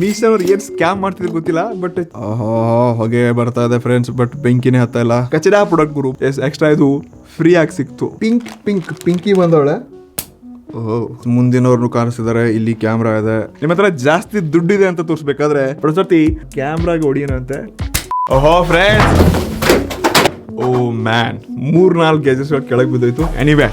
ಮೀಶೋನವ್ರು ಏನ್ ಸ್ಕ್ಯಾಮ್ ಮಾಡ್ತಿದ್ರು ಗೊತ್ತಿಲ್ಲ ಬಟ್ ಹೊಗೆ ಬರ್ತಾ ಇದೆ ಫ್ರೆಂಡ್ಸ್ ಬಟ್ ಬೆಂಕಿನೇ ಹತ್ತ ಇಲ್ಲ. ಕಚಡ ಪ್ರಾಡಕ್ಟ್ ಗುರು. ಎಸ್ ಎಕ್ಸ್ಟ್ರಾ ಇದು ಫ್ರೀ ಆಗಿ ಸಿಕ್ತು. ಪಿಂಕ್ ಪಿಂಕ್ ಪಿಂಕಿ ಬಂದವಳೆ? ಓಹೋ. ಮುಂದಿನವ್ರನ್ನು ಕಾಣಿಸಿದ್ದಾರೆ ಇಲ್ಲಿ ಕ್ಯಾಮ್ರಾ ಇದೆ. ನಿಮ್ಮ ಹತ್ರ ಜಾಸ್ತಿ ದುಡ್ಡಿದೆ ಅಂತ ತೋರಿಸ್ಬೇಕಾದ್ರೆ ಪ್ರತಿ ಕ್ಯಾಮ್ರಾಗೆ ಹೊಡಿಯೋಣಂತೆ ಓಹೋ ಫ್ರೆಂಡ್ಸ್ ಓ ಮ್ಯಾನ್ ಮೂರ್ ನಾಲ್ಕು ಕೆಳಗೆ ಬಿದ್ದೋಯ್ತು. ಎನಿವೆ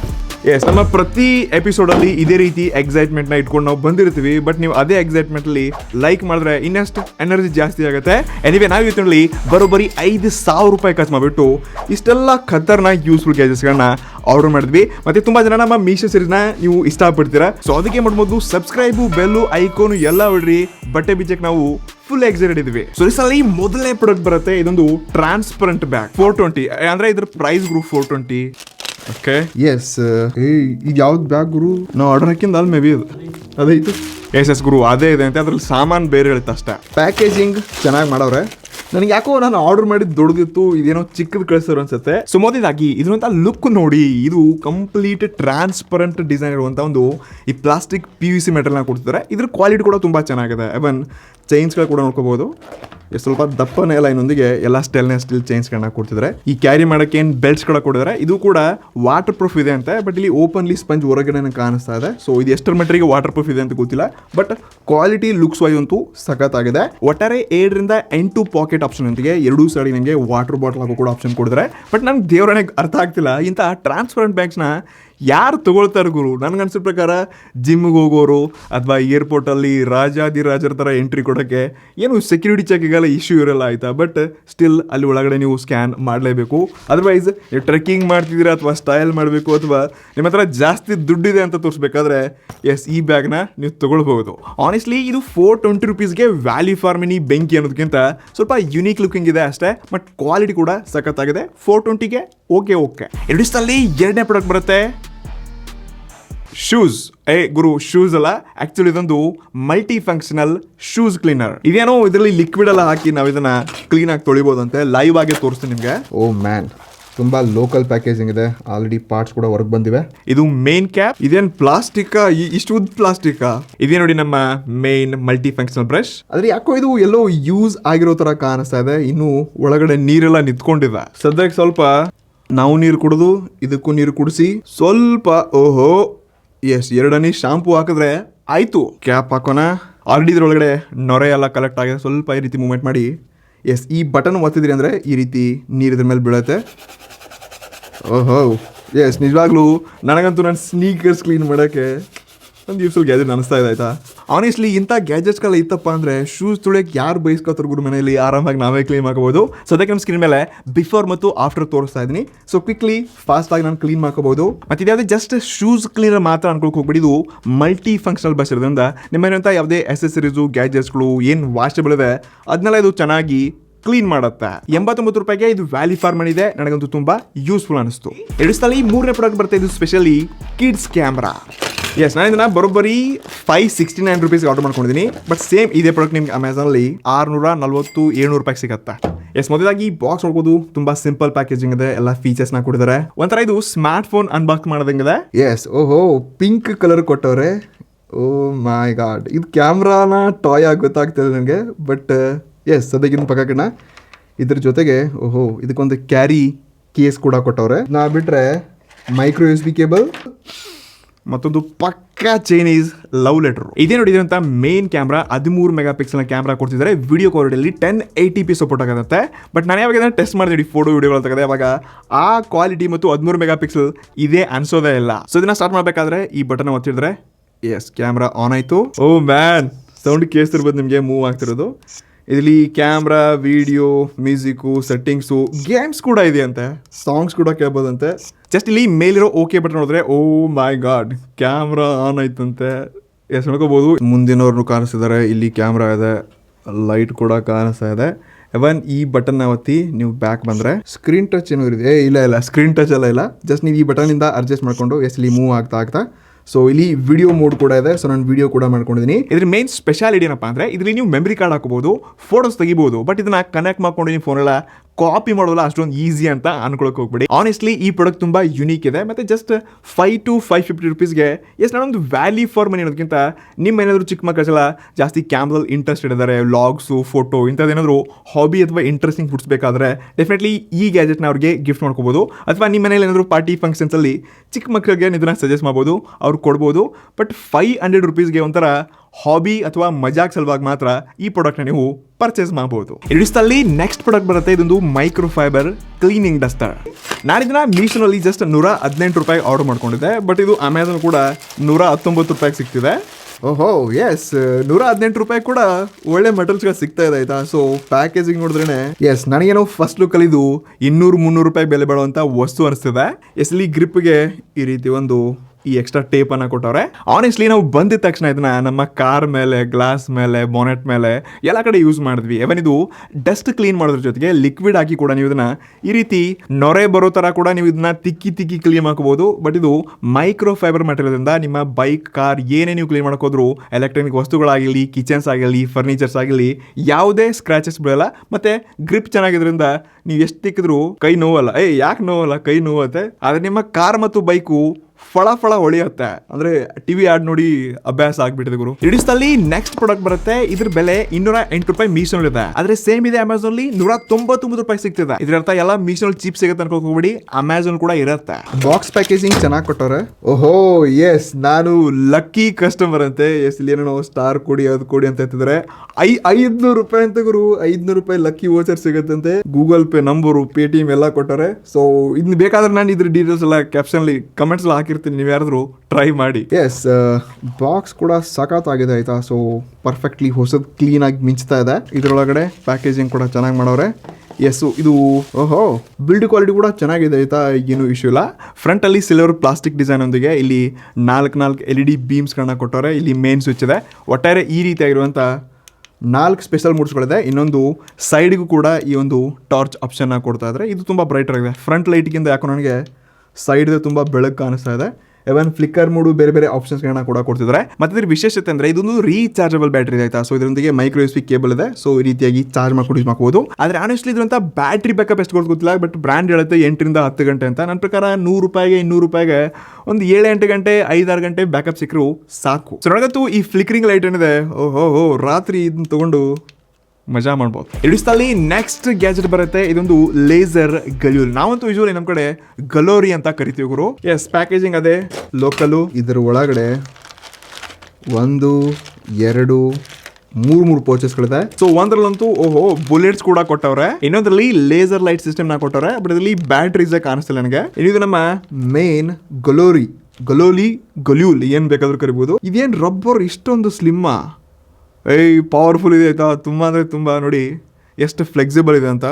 ಎಸ್ ನಮ್ಮ ಪ್ರತಿ ಎಪಿಸೋಡಲ್ಲಿ ಇದೇ ರೀತಿ ಎಕ್ಸೈಟ್ಮೆಂಟ್ನ ಇಟ್ಕೊಂಡು ನಾವು ಬಂದಿರ್ತೀವಿ. ಬಟ್ ನೀವು ಅದೇ ಎಕ್ಸೈಟ್ಮೆಂಟ್ ಅಲ್ಲಿ ಲೈಕ್ ಮಾಡಿದ್ರೆ ಇನ್ನಷ್ಟು ಎನರ್ಜಿ ಜಾಸ್ತಿ ಆಗುತ್ತೆ. ಎನಿವೆ ನಾವು ಇವತ್ತಿನಲ್ಲಿ ಬರೋಬ್ಬರಿ ಐದು ಸಾವಿರ ರೂಪಾಯಿ ಖರ್ಚು ಮಾಡಿಬಿಟ್ಟು ಇಷ್ಟೆಲ್ಲ ಖತರ್ನ ಯೂಸ್ಫುಲ್ ಗ್ಯಾಜೆಟ್ಸ್ಗಳನ್ನ ಆರ್ಡರ್ ಮಾಡಿದ್ವಿ. ಮತ್ತೆ ತುಂಬಾ ಜನ ನಮ್ಮ ಮೀಶೋ ಸೀರೀಸ್ನ ನೀವು ಇಷ್ಟಪಡ್ತೀರಾ? ಸೊ ಅದಕ್ಕೆ ಮಾಡ್ಬೋದು ಸಬ್ಸ್ಕ್ರೈಬು ಬೆಲ್ಲು ಐಕೋನು ಎಲ್ಲ ಹೊಡ್ರಿ ಬಟ್ಟೆ ಬೀಜಕ್ಕೆ ನಾವು ಫುಲ್ ಎಕ್ಸೈಟೆಡ್ ಇದ್ವಿ. ಸೊ ಈ ಈ ಮೊದಲನೇ ಪ್ರಾಡಕ್ಟ್ ಬರುತ್ತೆ ಇದೊಂದು ಟ್ರಾನ್ಸ್ಪರೆಂಟ್ ಬ್ಯಾಗ್ ಫೋರ್ ಟ್ವೆಂಟಿ ಅಂದ್ರೆ ಇದ್ರ price group four twenty okay yes ಇದು ಯಾವ್ದು ಬ್ಯಾಗ್ ಗುರು? ನಾವು ಆರ್ಡರ್ ಹಾಕಿಂದ ಅಲ್ಲಿ ಮೇ ಬಿ ಅದು ಅದೈತು ಎಸ್ ಎಸ್ ಗುರು ಅದೇ ಇದೆ ಅಂತ ಅದ್ರಲ್ಲಿ ಸಾಮಾನು ಬೇರೆ ಹೇಳುತ್ತೆ ಅಷ್ಟೇ. ಪ್ಯಾಕೇಜಿಂಗ್ ಚೆನ್ನಾಗಿ ಮಾಡವ್ರೆ. ನನಗೆ ಯಾಕೋ ನಾನು ಆರ್ಡರ್ ಮಾಡಿದ್ದು ದೊಡ್ಡದಿತ್ತು ಇದೇನೋ ಚಿಕ್ಕದು ಕಳಿಸ್ತಾರ ಅನ್ಸುತ್ತೆ. ಸೊ ಮೊದಲಾಗಿ ಇದ್ರಂತ ಲುಕ್ ನೋಡಿ ಇದು ಕಂಪ್ಲೀಟ್ ಟ್ರಾನ್ಸ್ಪರೆಂಟ್ ಡಿಸೈನ್ ಇರುವಂಥ ಒಂದು ಈ ಪ್ಲಾಸ್ಟಿಕ್ ಪಿ ಯು ಸಿ ಮೆಟೀರಿಯಲ್ನ ಕೊಡ್ತಿದ್ದಾರೆ ಇದ್ರ ಕ್ವಾಲಿಟಿ ಕೂಡ ತುಂಬ ಚೆನ್ನಾಗಿದೆ. ಇವನ್ ಚೈನ್ಸ್ಗಳು ಕೂಡ ನೋಡ್ಕೋಬಹುದು ಎಷ್ಟು ಸ್ವಲ್ಪ ದಪ್ಪನೇ ಲೈನೊಂದಿಗೆ ಎಲ್ಲ ಸ್ಟೈಲ್ನೇ ಸ್ಟಿಲ್ ಚೈನ್ಸ್ಗಳನ್ನ ಕೊಡ್ತಿದ್ರೆ. ಈ ಕ್ಯಾರಿ ಮಾಡೋಕ್ಕೆ ಏನು ಬೆಲ್ಟ್ಸ್ಗಳ ಕೊಡಿದ್ರೆ ಇದು ಕೂಡ ವಾಟರ್ ಪ್ರೂಫ್ ಇದೆ ಅಂತ ಬಟ್ ಇಲ್ಲಿ ಓಪನ್ಲಿ ಸ್ಪಂಜ್ ಹೊರಗಡೆ ಕಾಣಿಸ್ತಾ ಇದೆ. ಸೊ ಇದು ಎಷ್ಟರ ಮಟ್ಟಿಗೆ ವಾಟರ್ ಪ್ರೂಫ್ ಇದೆ ಅಂತ ಗೊತ್ತಿಲ್ಲ ಬಟ್ ಕ್ವಾಲಿಟಿ ಲುಕ್ಸ್ ವೈಸ್ ಅಂತೂ ಸಖತ್ತಾಗಿದೆ. ಒಟ್ಟಾರೆ ಏಳರಿಂದ ಎಂಟು ಪಾಕೆಟ್ ಆಪ್ಷನ್ ಅಂತಿಗೆ ಎರಡು ಸೈಡ್ ನಿಮಗೆ ವಾಟರ್ ಬಾಟಲ್ ಹಾಕೋ ಕೂಡ ಆಪ್ಷನ್ ಕೊಡಿದ್ರೆ ಬಟ್ ನನ್ಗೆ ದೇವರನೆ ಅರ್ಥ ಆಗ್ತಿಲ್ಲ, ಇಂಥ ಟ್ರಾನ್ಸ್ಪರೆಂಟ್ ಬ್ಯಾಗ್ಸ್ನ ಯಾರು ತಗೊಳ್ತಾರೆ ಗುರು? ನನಗೆ ಅನ್ಸಿದ ಪ್ರಕಾರ ಜಿಮ್ಗೆ ಹೋಗೋರು ಅಥವಾ ಏರ್ಪೋರ್ಟಲ್ಲಿ ರಾಜಾದಿರಾಜರ ಥರ ಎಂಟ್ರಿ ಕೊಡೋಕ್ಕೆ ಏನು ಸೆಕ್ಯೂರಿಟಿ ಚೆಕ್ಗೆಲ್ಲ ಇಶ್ಯೂ ಇರೋಲ್ಲ ಆಯಿತಾ? ಬಟ್ ಸ್ಟಿಲ್ ಅಲ್ಲಿ ಒಳಗಡೆ ನೀವು ಸ್ಕ್ಯಾನ್ ಮಾಡಲೇಬೇಕು. ಅದರ್ವೈಸ್ ನೀವು ಟ್ರೆಕ್ಕಿಂಗ್ ಮಾಡ್ತಿದ್ದೀರಾ ಅಥವಾ ಸ್ಟೈಲ್ ಮಾಡಬೇಕು ಅಥವಾ ನಿಮ್ಮ ಹತ್ರ ಜಾಸ್ತಿ ದುಡ್ಡಿದೆ ಅಂತ ತೋರಿಸ್ಬೇಕಾದ್ರೆ ಎಸ್ ಈ ಬ್ಯಾಗ್ನ ನೀವು ತೊಗೊಳ್ಬಹುದು. ಆನೆಸ್ಟ್ಲಿ ಇದು ಫೋರ್ ಟ್ವೆಂಟಿ ರುಪೀಸ್ಗೆ ವ್ಯಾಲ್ಯೂ ಫಾರ್ ಮಿನಿ ಬೆಂಕಿ ಅನ್ನೋದಕ್ಕಿಂತ ಸ್ವಲ್ಪ ಯುನೀಕ್ ಲುಕಿಂಗ್ ಇದೆ ಅಷ್ಟೇ ಬಟ್ ಕ್ವಾಲಿಟಿ ಕೂಡ ಸಖತ್ತಾಗಿದೆ. ಫೋರ್ ಟ್ವೆಂಟಿಗೆ ಓಕೆ ಓಕೆ ಎರಡಿಸ್ತಲ್ಲಿ ಎರಡನೇ ಪ್ರಾಡಕ್ಟ್ ಬರುತ್ತೆ ಶೂಸ್ ಏ ಗುರು ಶೂಸ್ ಅಲ್ಲ ಆಕ್ಚುಲಿ ಇದೊಂದು ಮಲ್ಟಿ ಫಂಕ್ಷನಲ್ ಶೂಸ್ ಕ್ಲೀನರ್ ಇದೇನೋ ಇದರಲ್ಲಿ ಲಿಕ್ವಿಡ್ ಎಲ್ಲ ಹಾಕಿ ನಾವು ಇದನ್ನ ಕ್ಲೀನ್ ಆಗಿ ತೊಳಿಬೋದಂತೆ ಲೈವ್ ಆಗಿ ತೋರಿಸ್ತೀನಿ ನಿಮಗೆ. Oh man. ತುಂಬಾ ಲೋಕಲ್ ಪ್ಯಾಕೇಜಿಂಗ್ ಇದೆ. ಆಲ್ರೆಡಿ ಪಾರ್ಟ್ಸ್ ಕೂಡ ಹೊರಗೆ ಬಂದಿವೆ. ಇದು ಮೇನ್ ಕ್ಯಾಪ್ ಇದೇನ್ ಪ್ಲಾಸ್ಟಿಕ್ ಇಷ್ಟು ಉದ್ದ ಪ್ಲಾಸ್ಟಿಕ್ ಇದೇ ನೋಡಿ ನಮ್ಮ ಮೇನ್ ಮಲ್ಟಿ ಫಂಕ್ಷನಲ್ ಬ್ರಷ್ ಆದ್ರೆ ಯಾಕೋ ಇದು ಎಲ್ಲೋ ಯೂಸ್ ಆಗಿರೋ ತರ ಕಾಣಿಸ್ತಾ ಇದೆ. ಇನ್ನು ಒಳಗಡೆ ನೀರೆಲ್ಲ ನಿಂತ್ಕೊಂಡಿದೆ. ಸದ್ಯಕ್ಕೆ ಸ್ವಲ್ಪ ನಾವು ನೀರು ಕುಡಿದು ಇದಕ್ಕೂ ನೀರು ಕುಡಿಸಿ ಸ್ವಲ್ಪ ಓಹೋ ಎಸ್ ಎರಡನೇ ಶಾಂಪು ಹಾಕಿದ್ರೆ ಆಯ್ತು. ಕ್ಯಾಪ್ ಹಾಕೋಣ. ಆಲ್ರೆಡಿ ಇದ್ರೊಳಗಡೆ ನೊರೆ ಎಲ್ಲ ಕಲೆಕ್ಟ್ ಆಗಿದೆ. ಸ್ವಲ್ಪ ಈ ರೀತಿ ಮೂವ್ಮೆಂಟ್ ಮಾಡಿ. ಎಸ್ ಈ ಬಟನ್ ಒತ್ತಿದ್ರಿ ಅಂದರೆ ಈ ರೀತಿ ನೀರು ಇದ್ರ ಮೇಲೆ ಬೀಳುತ್ತೆ. ಓಹೋ. ಎಸ್ ನಿಜವಾಗ್ಲೂ ನನಗಂತೂ ನನ್ನ ಸ್ನೀಕರ್ಸ್ ಕ್ಲೀನ್ ಮಾಡೋಕ್ಕೆ ಒಂದು ಯೂಸ್ಫುಲ್ ಗ್ಯಾಜೆಟ್ ಅನಿಸ್ತಾ ಇದೆ ಆಯ್ತಾ? ಆನೆಸ್ಟ್ಲಿ ಇಂಥ ಗ್ಯಾಜೆಟ್ಸ್ಗಳು ಇತ್ತಪ್ಪ ಅಂದರೆ ಶೂಸ್ ತುಳಿಯಕ್ಕೆ ಯಾರು ಬೈಸ್ಕೋತಾರೆ ಗುರು ಮನೆಯಲ್ಲಿ ಆರಾಮಾಗಿ ನಾವೇ ಕ್ಲೀನ್ ಮಾಡ್ಕೋಬೋದು. ಸದ್ಯಕ್ಕೆ ನಮ್ಮ ಸ್ಕ್ರೀನ್ ಮೇಲೆ ಬಿಫೋರ್ ಮತ್ತು ಆಫ್ಟರ್ ತೋರಿಸ್ತಾ ಇದ್ದೀನಿ. ಸೊ ಕ್ವಿಕ್ಲಿ ಫಾಸ್ಟಾಗಿ ನಾನು ಕ್ಲೀನ್ ಮಾಡ್ಕೋಬೋದು. ಮತ್ತು ಇದ್ಯಾವುದೇ ಜಸ್ಟ್ ಶೂಸ್ ಕ್ಲೀನರ್ ಮಾತ್ರ ಅನ್ಕೊಳಕ್ಕೆ ಹೋಗ್ಬಿಡಿ. ಇದು ಮಲ್ಟಿ ಫಂಕ್ಷನಲ್ ಬಸ್ ಇರೋದ್ರಿಂದ ನಿಮ್ಮ ಯಾವುದೇ ಎಸೆಸರೀಸು ಗ್ಯಾಜೆಟ್ಸ್ಗಳು ಏನು ವಾಷೇಬಲ್ ಇದೆ ಅದನ್ನೆಲ್ಲ ಇದು ಚೆನ್ನಾಗಿ ಕ್ಲೀನ್ ಮಾಡುತ್ತೆ. ಎಂಬತ್ತೊಂಬತ್ತು ರೂಪಾಯಿಗೆ ಇದು ವ್ಯಾಲಿ ಫಾರ್ಮನ್ ಇದೆ ನನಗಂತೂ ತುಂಬಾ ಯೂಸ್ಫುಲ್ ಅನಿಸ್ತು. ಎರಡು ಸಲ ಮೂರನೇ ಪ್ರಾಡಕ್ಟ್ ಬರ್ತಾ ಇದು ಸ್ಪೆಷಲಿ ಕಿಡ್ಸ್ ಕ್ಯಾಮ್ರಾ ಎಸ್ ನಾನು ಇದನ್ನ ಬರೋಬ್ಬರಿ five sixty nine rupees order ಮಾಡ್ಕೊಂಡಿದ್ದೀನಿ ಬಟ್ ಸೇಮ್ ಇದೇ ಪ್ರಾಡಕ್ಟ್ ನಿಮ್ಗೆ ಅಮೆಝಾನಲ್ಲಿ ಆರ್ನೂರ ನಲ್ವತ್ತು ಏಳ್ನೂರು ರೂಪಾಯಿ ಸಿಗುತ್ತೆ. ಎಸ್ ಮೊದಲಾಗಿ ಬಾಕ್ಸ್ ನೋಡ್ಬೋದು. ತುಂಬಾ ಸಿಂಪಲ್ ಪ್ಯಾಕೇಜಿಂಗ್ ಇದೆ. ಎಲ್ಲ ನ ಕೊಟ್ಟಿದ್ದಾರೆ. ಒಂಥರ ಇದು ಸ್ಮಾರ್ಟ್ ಫೋನ್ ಅನ್ಬಾಕ್ಸ್ ಮಾಡೋದಂಗಿದೆ. ಎಸ್ ಓಹೋ ಪಿಂಕ್ ಕಲರ್ ಕೊಟ್ಟವ್ರೆ. ಓ ಮೈ ಗಾಡ್ ಇದು ಕ್ಯಾಮ್ರಾನ ಟಾಯ್ ಆಗಿ ಗೊತ್ತಾಗ್ತದೆ ನನಗೆ ಬಟ್ ಎಸ್ ಸದ್ಯಕ್ಕಿಂತ ಪಕ್ಕಕಿನ ಇದ್ರ ಜೊತೆಗೆ, ಓಹೋ, ಇದಕ್ಕೊಂದು ಕ್ಯಾರಿ ಕೇಸ್ ಕೂಡ ಕೊಟ್ಟವ್ರೆ. ನಾ ಬಿಟ್ರೆ ಮೈಕ್ರೋ ಎಸ್ ಬಿ ಕೇಬಲ್ ಮತ್ತೊಂದು ಪಕ್ಕಾ ಚೈನೀಸ್ ಲವ್ ಲೆಟರ್ ಇದೇ ನೋಡಿದಂತ ಮೇನ್ ಕ್ಯಾಮ್ರಾ ಹದಿಮೂರು ಮೆಗಾ ಪಿಕ್ಸೆಲ್ ಕ್ಯಾಮ್ರಾ ಕೊಡ್ತಿದ್ದಾರೆ ವಿಡಿಯೋ ಕ್ವಾಲಿಟಿಯಲ್ಲಿ ಟೆನ್ ಏಯ್ಟಿ ಪಿ ಸಪೋರ್ಟ್ ಆಗುತ್ತೆ. ಬಟ್ ನಾನು ಯಾವಾಗ ಟೆಸ್ಟ್ ಮಾಡಿದ್ವಿ ಫೋಟೋ ವಿಡಿಯೋಗಳು ತೆಗೆದೆ, ಅವಾಗ ಆ ಕ್ವಾಲಿಟಿ ಮತ್ತು ಹದಿಮೂರು ಮೆಗಾ ಪಿಕ್ಸೆಲ್ ಇದೇ ಅನ್ಸೋದೇ ಇಲ್ಲ. ಸೊ ಇದನ್ನ ಸ್ಟಾರ್ಟ್ ಮಾಡಬೇಕಾದ್ರೆ ಈ ಬಟನ್ ಒತ್ತಿದ್ರೆ ಎಸ್ ಕ್ಯಾಮ್ರಾ ಆನ್ ಆಯಿತು. ಓ ಮ್ಯಾನ್ ಸೌಂಡ್ ಕೇಸ್ತಿರ್ಬೋದು ನಿಮಗೆ ಮೂವ್ ಆಗ್ತಿರೋದು. ಇದರಲ್ಲಿ camera video music settings games ಕೂಡ ಇದೆಯಂತೆ. ಸಾಂಗ್ಸ್ ಕೂಡ ಕೇಳ್ಬೋದಂತೆ. ಜಸ್ಟ್ ಇಲ್ಲಿ ಮೇಲಿರೋ ಓಕೆ ಬಟನ್ ನೋಡಿದ್ರೆ oh my god camera on ಆಯ್ತಂತೆ. ಎಸ್ ನೋಡ್ಕೋಬೋದು. ಮುಂದಿನವ್ರನ್ನು ಕಾಣಿಸ್ತಿದ್ದಾರೆ. ಇಲ್ಲಿ ಕ್ಯಾಮ್ರಾ ಇದೆ. ಲೈಟ್ ಕೂಡ ಕಾಣಿಸ್ತಾ ಇದೆ. ಎವನ್ ಈ ಬಟನ್ ಒತ್ತಿ ನೀವು ಬ್ಯಾಕ್ ಬಂದ್ರೆ ಸ್ಕ್ರೀನ್ ಟಚ್ ಏನೋ ಇದೆ ಇಲ್ಲ ಇಲ್ಲ ಸ್ಕ್ರೀನ್ ಟಚ್ ಎಲ್ಲ ಇಲ್ಲ. ಜಸ್ಟ್ ನೀವು ಈ ಬಟನ್ ಇಂದ ಅಡ್ಜಸ್ಟ್ ಮಾಡ್ಕೊಂಡು ಎಸ್ ಇಲ್ಲಿ ಮೂವ್ ಆಗ್ತಾ ಆಗ್ತಾ ಸೊ ಇಲ್ಲಿ ವಿಡಿಯೋ ಮೋಡ್ ಕೂಡ ಇದೆ. ಸೊ ನಾನು ವಿಡಿಯೋ ಕೂಡ ಮಾಡ್ಕೊಂಡಿದ್ದೀನಿ ಇದ್ರ ಮೇನ್ ಸ್ಪೆಷಾಲಿಟಿ ಏನಪ್ಪ ಅಂದ್ರೆ, ಇದ್ರಲ್ಲಿ ನೀವು ಮೆಮರಿ ಕಾರ್ಡ್ ಹಾಕೋಬಹುದು ಫೋಟೋಸ್ ತೆಗಿಬಹುದು ಬಟ್ ಇದನ್ನ ಕನೆಕ್ಟ್ ಮಾಡ್ಕೊಂಡು ಫೋನ್ ಫೋನೆಲ್ಲ ಕಾಪಿ ಮಾಡೋಲ್ಲ ಅಷ್ಟೊಂದು ಈಸಿ ಅಂತ ಅನ್ಕೊಳಕ್ಕೆ ಹೋಗ್ಬೇಡಿ. ಆನೆಸ್ಟ್ಲಿ ಈ ಪ್ರಾಡಕ್ಟ್ ತುಂಬಾ ಯುನೀಕ್ ಇದೆ. ಮತ್ತೆ just five to five fifty ರುಪೀಸ್ಗೆ yes ನಾನೊಂದು ವ್ಯಾಲ್ಯೂ ಫಾರ್ ಮನಿ ಅನ್ನೋದಕ್ಕಿಂತ ನಿಮ್ಮ ಏನಾದರೂ ಚಿಕ್ಕ ಮಕ್ಕಳೆಲ್ಲ ಜಾಸ್ತಿ ಕ್ಯಾಮ್ರಲ್ಲಿ ಇಂಟ್ರೆಸ್ಟ್ ಇದ್ದಾರೆ ವ್ಲಾಗ್ಸು ಫೋಟೋ ಇಂಥದ್ದೇನಾದರೂ ಹಾಬಿ ಅಥವಾ ಇಂಟ್ರೆಸ್ಟಿಂಗ್ ಫುಡ್ಸ್ ಬೇಕಾದ್ರೆ ಡೆಫಿನೆಟ್ಲಿ ಈ ಗ್ಯಾಜೆಟ್ನ ಅವ್ರಿಗೆ ಗಿಫ್ಟ್ ಮಾಡ್ಕೋಬೋದು. ಅಥವಾ ನಿಮ್ಮ ಮನೇಲಿ ಏನಾದರೂ ಪಾರ್ಟಿ ಫಂಕ್ಷನ್ಸಲ್ಲಿ ಚಿಕ್ಕ ಮಕ್ಕಳಿಗೆ ಇದನ್ನು ಸಜೆಸ್ಟ್ ಮಾಡ್ಬೋದು, ಅವ್ರು ಕೊಡ್ಬೋದು. ಬಟ್ ಫೈವ್ ಹಂಡ್ರೆಡ್ ರುಪೀಸ್ಗೆ ಒಂಥರ ಹಾಬಿ ಅಥವಾ ಮಜಾಕ್ ಸಲುವಾಗಿ ಮಾತ್ರ ಈ ಪ್ರಾಡಕ್ಟ್ನ ನೀವು ಪರ್ಚೇಸ್ ಮಾಡಬಹುದು ಇಡಿಸ್ತಲ್ಲಿ ನೆಕ್ಸ್ಟ್ ಪ್ರಾಡಕ್ಟ್ ಬರುತ್ತೆ ಇದೊಂದು ಮೈಕ್ರೋ ಫೈಬರ್ ಕ್ಲೀನಿಂಗ್ ಡಸ್ಟರ್ ನಾನು ಇದನ್ನ ಮೀಶೋನಲ್ಲಿ ಜಸ್ಟ್ ನೂರ ಹದಿನೆಂಟು ರೂಪಾಯಿ ಆರ್ಡರ್ ಮಾಡ್ಕೊಂಡಿದ್ದೆ. ಬಟ್ ಇದು ಅಮೆಝಾನ್ ಕೂಡ ನೂರ ಹತ್ತೊಂಬತ್ತು ರೂಪಾಯಿಗೆ ಸಿಗ್ತಿದೆ ಓಹೋ ಎಸ್ ನೂರ ಹದಿನೆಂಟು ರೂಪಾಯಿ ಕೂಡ ಒಳ್ಳೆ ಮೆಟಲ್ಸ್ಗಳು ಸಿಗ್ತಾ ಇದೆ ಆಯ್ತಾ? ಸೊ ಪ್ಯಾಕೇಜಿಂಗ್ ನೋಡಿದ್ರೆ ಎಸ್ ನನಗೇನೋ ಫಸ್ಟ್ ಲುಕ್ ಇದು ಇನ್ನೂರು ಮುನ್ನೂರು ರೂಪಾಯಿ ಬೆಲೆ ಬಾಳುವಂತ ವಸ್ತು ಅನಿಸ್ತಿದೆ. ಎಸ್ಲಿ ಗ್ರಿಪ್ಗೆ ಈ ರೀತಿ ಒಂದು ಈ ಎಕ್ಸ್ಟ್ರಾ ಟೇಪ್ ಅನ್ನ ಕೊಟ್ಟವ್ರೆ. ಆನೆಸ್ಟ್ಲಿ ನಾವು ಬಂದಿದ ತಕ್ಷಣ ಇದನ್ನ ನಮ್ಮ ಕಾರ್ ಮೇಲೆ ಗ್ಲಾಸ್ ಮೇಲೆ ಬೋನೆಟ್ ಮೇಲೆ ಎಲ್ಲ ಕಡೆ ಯೂಸ್ ಮಾಡಿದ್ವಿ. ಎವನ್ ಇದು ಡಸ್ಟ್ ಕ್ಲೀನ್ ಮಾಡೋದ್ರ ಜೊತೆಗೆ ಲಿಕ್ವಿಡ್ ಹಾಕಿ ಕೂಡ ನೀವು ಇದನ್ನ ಈ ರೀತಿ ನೊರೆ ಬರೋ ತರ ಕೂಡ ನೀವು ಇದನ್ನ ತಿಕ್ಕಿ ತಿಕ್ಕಿ ಕ್ಲೀನ್ ಮಾಡ್ಕೋಬಹುದು. ಬಟ್ ಇದು ಮೈಕ್ರೋ ಫೈಬರ್ ಇಂದ ನಿಮ್ಮ ಬೈಕ್ ಕಾರ್ ಏನೇ ನೀವು ಕ್ಲೀನ್ ಮಾಡೋಕೋದ್ರು ಎಲೆಕ್ಟ್ರಾನಿಕ್ ವಸ್ತುಗಳಾಗಿರಲಿ ಕಿಚನ್ಸ್ ಆಗಿರಲಿ ಫರ್ನಿಚರ್ಸ್ ಆಗಿರಲಿ ಯಾವುದೇ ಸ್ಕ್ರಾಚಸ್ ಬಿಡಲ್ಲ ಮತ್ತೆ ಗ್ರಿಪ್ ಚೆನ್ನಾಗಿದ್ರಿಂದ ನೀವು ಎಷ್ಟು ತಿಕ್ಕಿದ್ರು ಕೈ ನೋವಲ್ಲ. ಏ ಯಾಕೆ ನೋವಲ್ಲ? ಕೈ ನೋವತ್ತೆ. ಆದ್ರೆ ನಿಮ್ಮ ಕಾರ್ ಮತ್ತು ಬೈಕು ಫಳ ಫಳ ಹೊಳೆಯುತ್ತೆ ಅಂದ್ರೆ ಟಿವಿ ಆಡ್ ನೋಡಿ ಅಭ್ಯಾಸ ಆಗ್ಬಿಟ್ಟಿದೆ ಗುರು. ಇಡಿಸ್ದಲ್ಲಿ ನೆಕ್ಸ್ಟ್ ಪ್ರಾಡಕ್ಟ್ ಬರುತ್ತೆ. ಇದ್ರ ಬೆಲೆ ಇನ್ನೂರ ಎಂಟು ರೂಪಾಯಿ ಮೀಸೋ ಇದೆ ಆದ್ರೆ ಸೇಮ್ ಇದೆ ಅಮೆಝಾನ್ ಅಲ್ಲಿ ನೂರ ತೊಂಬತ್ತೊಂಬತ್ತು ರೂಪಾಯಿ ಸಿಗ್ತಿದೆ. ಇದ್ರ ಅರ್ಥ ಎಲ್ಲ ಮೀಸೋ ಚೀಪ್ ಸಿಗುತ್ತೆ ಅನ್ಕೋಕ್ ಹೋಗ್ಬಿಡಿ. ಅಮೆಝಾನ್ ಕೂಡ ಇರುತ್ತೆ. ಬಾಕ್ಸ್ ಪ್ಯಾಕೇಜಿಂಗ್ ಚೆನ್ನಾಗಿ ಕೊಟ್ಟವ್ರೆ? ಓಹೋ ಎಸ್ ನಾನು ಲಕ್ಕಿ ಕಸ್ಟಮರ್ ಅಂತೆ. ಎಸ್ ಇಲ್ಲಿ ಏನೋ ಸ್ಟಾರ್ ಕೊಡಿ, ಅದು ಕೊಡಿ ಅಂತ ಹೇಳ್ತಿದ್ರೆ. ಐ, ಐದ್ನೂರು ರೂಪಾಯಿ ಅಂತ ಗುರು. ಐದ್ನೂರು ರೂಪಾಯಿ ಲಕ್ಕಿ ವೋಚರ್ ಸಿಗುತ್ತಂತೆ ಗೂಗಲ್ ಪೇ ನಂಬರು ಪೇಟಿಎಂ ಎಲ್ಲ ಕೊಟ್ಟರೆ ಸೊ ಇನ್ ಬೇಕಾದ್ರೆ ನಾನು ಇದ್ರ ಡೀಟೇಲ್ಸ್ ಎಲ್ಲ ಕ್ಯಾಪ್ಷನ್ ಅಲ್ಲಿ ಕಮೆಂಟ್ಸ್ ಎಲ್ಲ ಹಾಕಿರ್ತೀನಿ, ನೀವು ಯಾರಾದರೂ ಟ್ರೈ ಮಾಡಿ. ಎಸ್ ಬಾಕ್ಸ್ ಕೂಡ ಸಖತ್ತಾಗಿದೆ ಆಯಿತಾ? ಸೊ ಪರ್ಫೆಕ್ಟ್ಲಿ ಹೊಸದು ಕ್ಲೀನ್ ಆಗಿ ಮಿಂಚ್ತಾ ಇದೆ. ಇದರೊಳಗಡೆ ಪ್ಯಾಕೇಜಿಂಗ್ ಕೂಡ ಚೆನ್ನಾಗಿ ಮಾಡವ್ರೆ ಎಸ್ ಇದು, ಓಹೋ ಬಿಲ್ಡ್ ಕ್ವಾಲಿಟಿ ಕೂಡ ಚೆನ್ನಾಗಿದೆ ಆಯಿತಾ? ಏನು ಇಶ್ಯೂ ಇಲ್ಲ. ಫ್ರಂಟ್ ಅಲ್ಲಿ ಸಿಲ್ವರ್ ಪ್ಲಾಸ್ಟಿಕ್ ಡಿಸೈನ್ ಒಂದಿಗೆ, ಇಲ್ಲಿ ನಾಲ್ಕು ನಾಲ್ಕು ಎಲ್ ಇ ಡಿ ಬೀಮ್ಸ್ಗಳನ್ನ ಕೊಟ್ಟವ್ರೆ. ಇಲ್ಲಿ ಮೇನ್ ಸ್ವಿಚ್ ಇದೆ. ಒಟ್ಟಾರೆ ಈ ರೀತಿಯಾಗಿರುವಂಥ ನಾಲ್ಕು ಸ್ಪೆಷಲ್ ಮೂಡ್ಸ್ಗಳಿದೆ ಇನ್ನೊಂದು ಸೈಡ್ಗೂ ಕೂಡ ಈ ಒಂದು ಟಾರ್ಚ್ ಆಪ್ಷನ್ನ ಕೊಡ್ತಾ ಇದ್ದಾರೆ ಇದು ತುಂಬ ಬ್ರೈಟರ್ ಆಗಿದೆ. ಫ್ರಂಟ್ ಲೈಟ್ಗಿಂತ ಯಾಕೋ ನನಗೆ ಸೈಡ್ ತುಂಬ ಬೆಳಕು ಕಾಣಿಸ್ತಾ ಇದೆ. ಎವನ್ ಫ್ಲಿಕ್ಕರ್ ಮೂಡು ಬೇರೆ ಬೇರೆ ಆಪ್ಷನ್ಸ್ಗಳನ್ನ ಕೂಡ ಕೊಡ್ತಿದ್ದಾರೆ. ಮತ್ತೆ ಇದ್ರ ವಿಶೇಷತೆ ಅಂದ್ರೆ ಇದೊಂದು ರೀಚಾರ್ಜಬಲ್ ಬ್ಯಾಟ್ರಿ ಆಯ್ತಾ? ಸೊ ಇದರೊಂದಿಗೆ ಮೈಕ್ರೋ ಎಸ್ ಕೇಬಲ್ ಇದೆ. ಸೊ ಈ ರೀತಿಯಾಗಿ ಚಾರ್ಜ್ ಮಾಡ್ಕೊಂಡು ಯೂಸ್ ಮಾಡ್ಬೋದು. ಆದ್ರೆ ಆನೆಸ್ಟ್ಲಿ ಇದ್ರಂತ ಬ್ಯಾಟ್ರಿ ಬ್ಯಾಕಪ್ ಎಷ್ಟು ಗೊತ್ತಿಲ್ಲ. ಬಟ್ ಬ್ರ್ಯಾಂಡ್ ಹೇಳುತ್ತೆ ಎಂಟರಿಂದ ಹತ್ತು ಗಂಟೆ ಅಂತ. ನನ್ನ ಪ್ರಕಾರ ನೂರು ರೂಪಾಯಿಗೆ ಇನ್ನೂರು ರೂಪಾಯಿಗೆ ಒಂದು ಏಳು ಎಂಟು ಗಂಟೆ, ಐದಾರು ಗಂಟೆ ಬ್ಯಾಕಪ್ ಸಿಕ್ಕರು ಸಾಕು. ಸೊ ನನಗಂತೂ ಈ ಫ್ಲಿಕರಿಂಗ್ ಲೈಟ್ ಏನಿದೆ ಓಹೋ ರಾತ್ರಿ ಇದನ್ನ ತಗೊಂಡು ಮಜಾ ಮಾಡ್ಬೋದು. ಇಡಿಸ್ತಲ್ಲಿ ನೆಕ್ಸ್ಟ್ ಗ್ಯಾಜೆಟ್ ಬರುತ್ತೆ ಇದೊಂದು ಲೇಸರ್ ಗಲ್ಯೂಲ್. ನಾವಂತೂ ಯೂಶುವಲಿ ನಮ್ಮ ಕಡೆ ಗಲೋರಿ ಅಂತ ಕರಿತೀವಿ ಗುರು. ಎಸ್ ಪ್ಯಾಕೇಜಿಂಗ್ ಅದೇ ಲೋಕಲು ಇದರ ಒಳಗಡೆ ಒಂದು ಎರಡು ಮೂರು ಮೂರು ಪೋಚಸ್ಗಳಿದೆ ಸೊ ಒಂದ್ರಲ್ಲಂತೂ ಓಹೋ ಬುಲೆಟ್ಸ್ ಕೂಡ ಕೊಟ್ಟವ್ರೆ. ಇನ್ನೊಂದ್ರಲ್ಲಿ ಲೇಸರ್ ಲೈಟ್ ಸಿಸ್ಟಮ್ನ ಕೊಟ್ಟವ್ರೆ ಬಟ್ ಇದರಲ್ಲಿ ಬ್ಯಾಟ್ರೀಸ್ ಕಾಣಿಸ್ತಿಲ್ಲ ನನಗೆ. ಇದು ನಮ್ಮ ಮೇನ್ ಗಲೋರಿ ಗಲೋಲಿ ಗಲ್ಯೂಲ್ ಏನ್ ಬೇಕಾದ್ರೂ ಕರಿಬಹುದು ಇದೇನ್ ರಬ್ಬರ್ ಇಷ್ಟೊಂದು ಸ್ಲಿಮ್ಮಾ ಏಯ್ ಪವರ್ಫುಲ್ ಇದೆ ಆಯ್ತಾ? ತುಂಬ ಅಂದರೆ ತುಂಬ. ನೋಡಿ, ಎಷ್ಟು ಫ್ಲೆಕ್ಸಿಬಲ್ ಇದೆ ಅಂತ.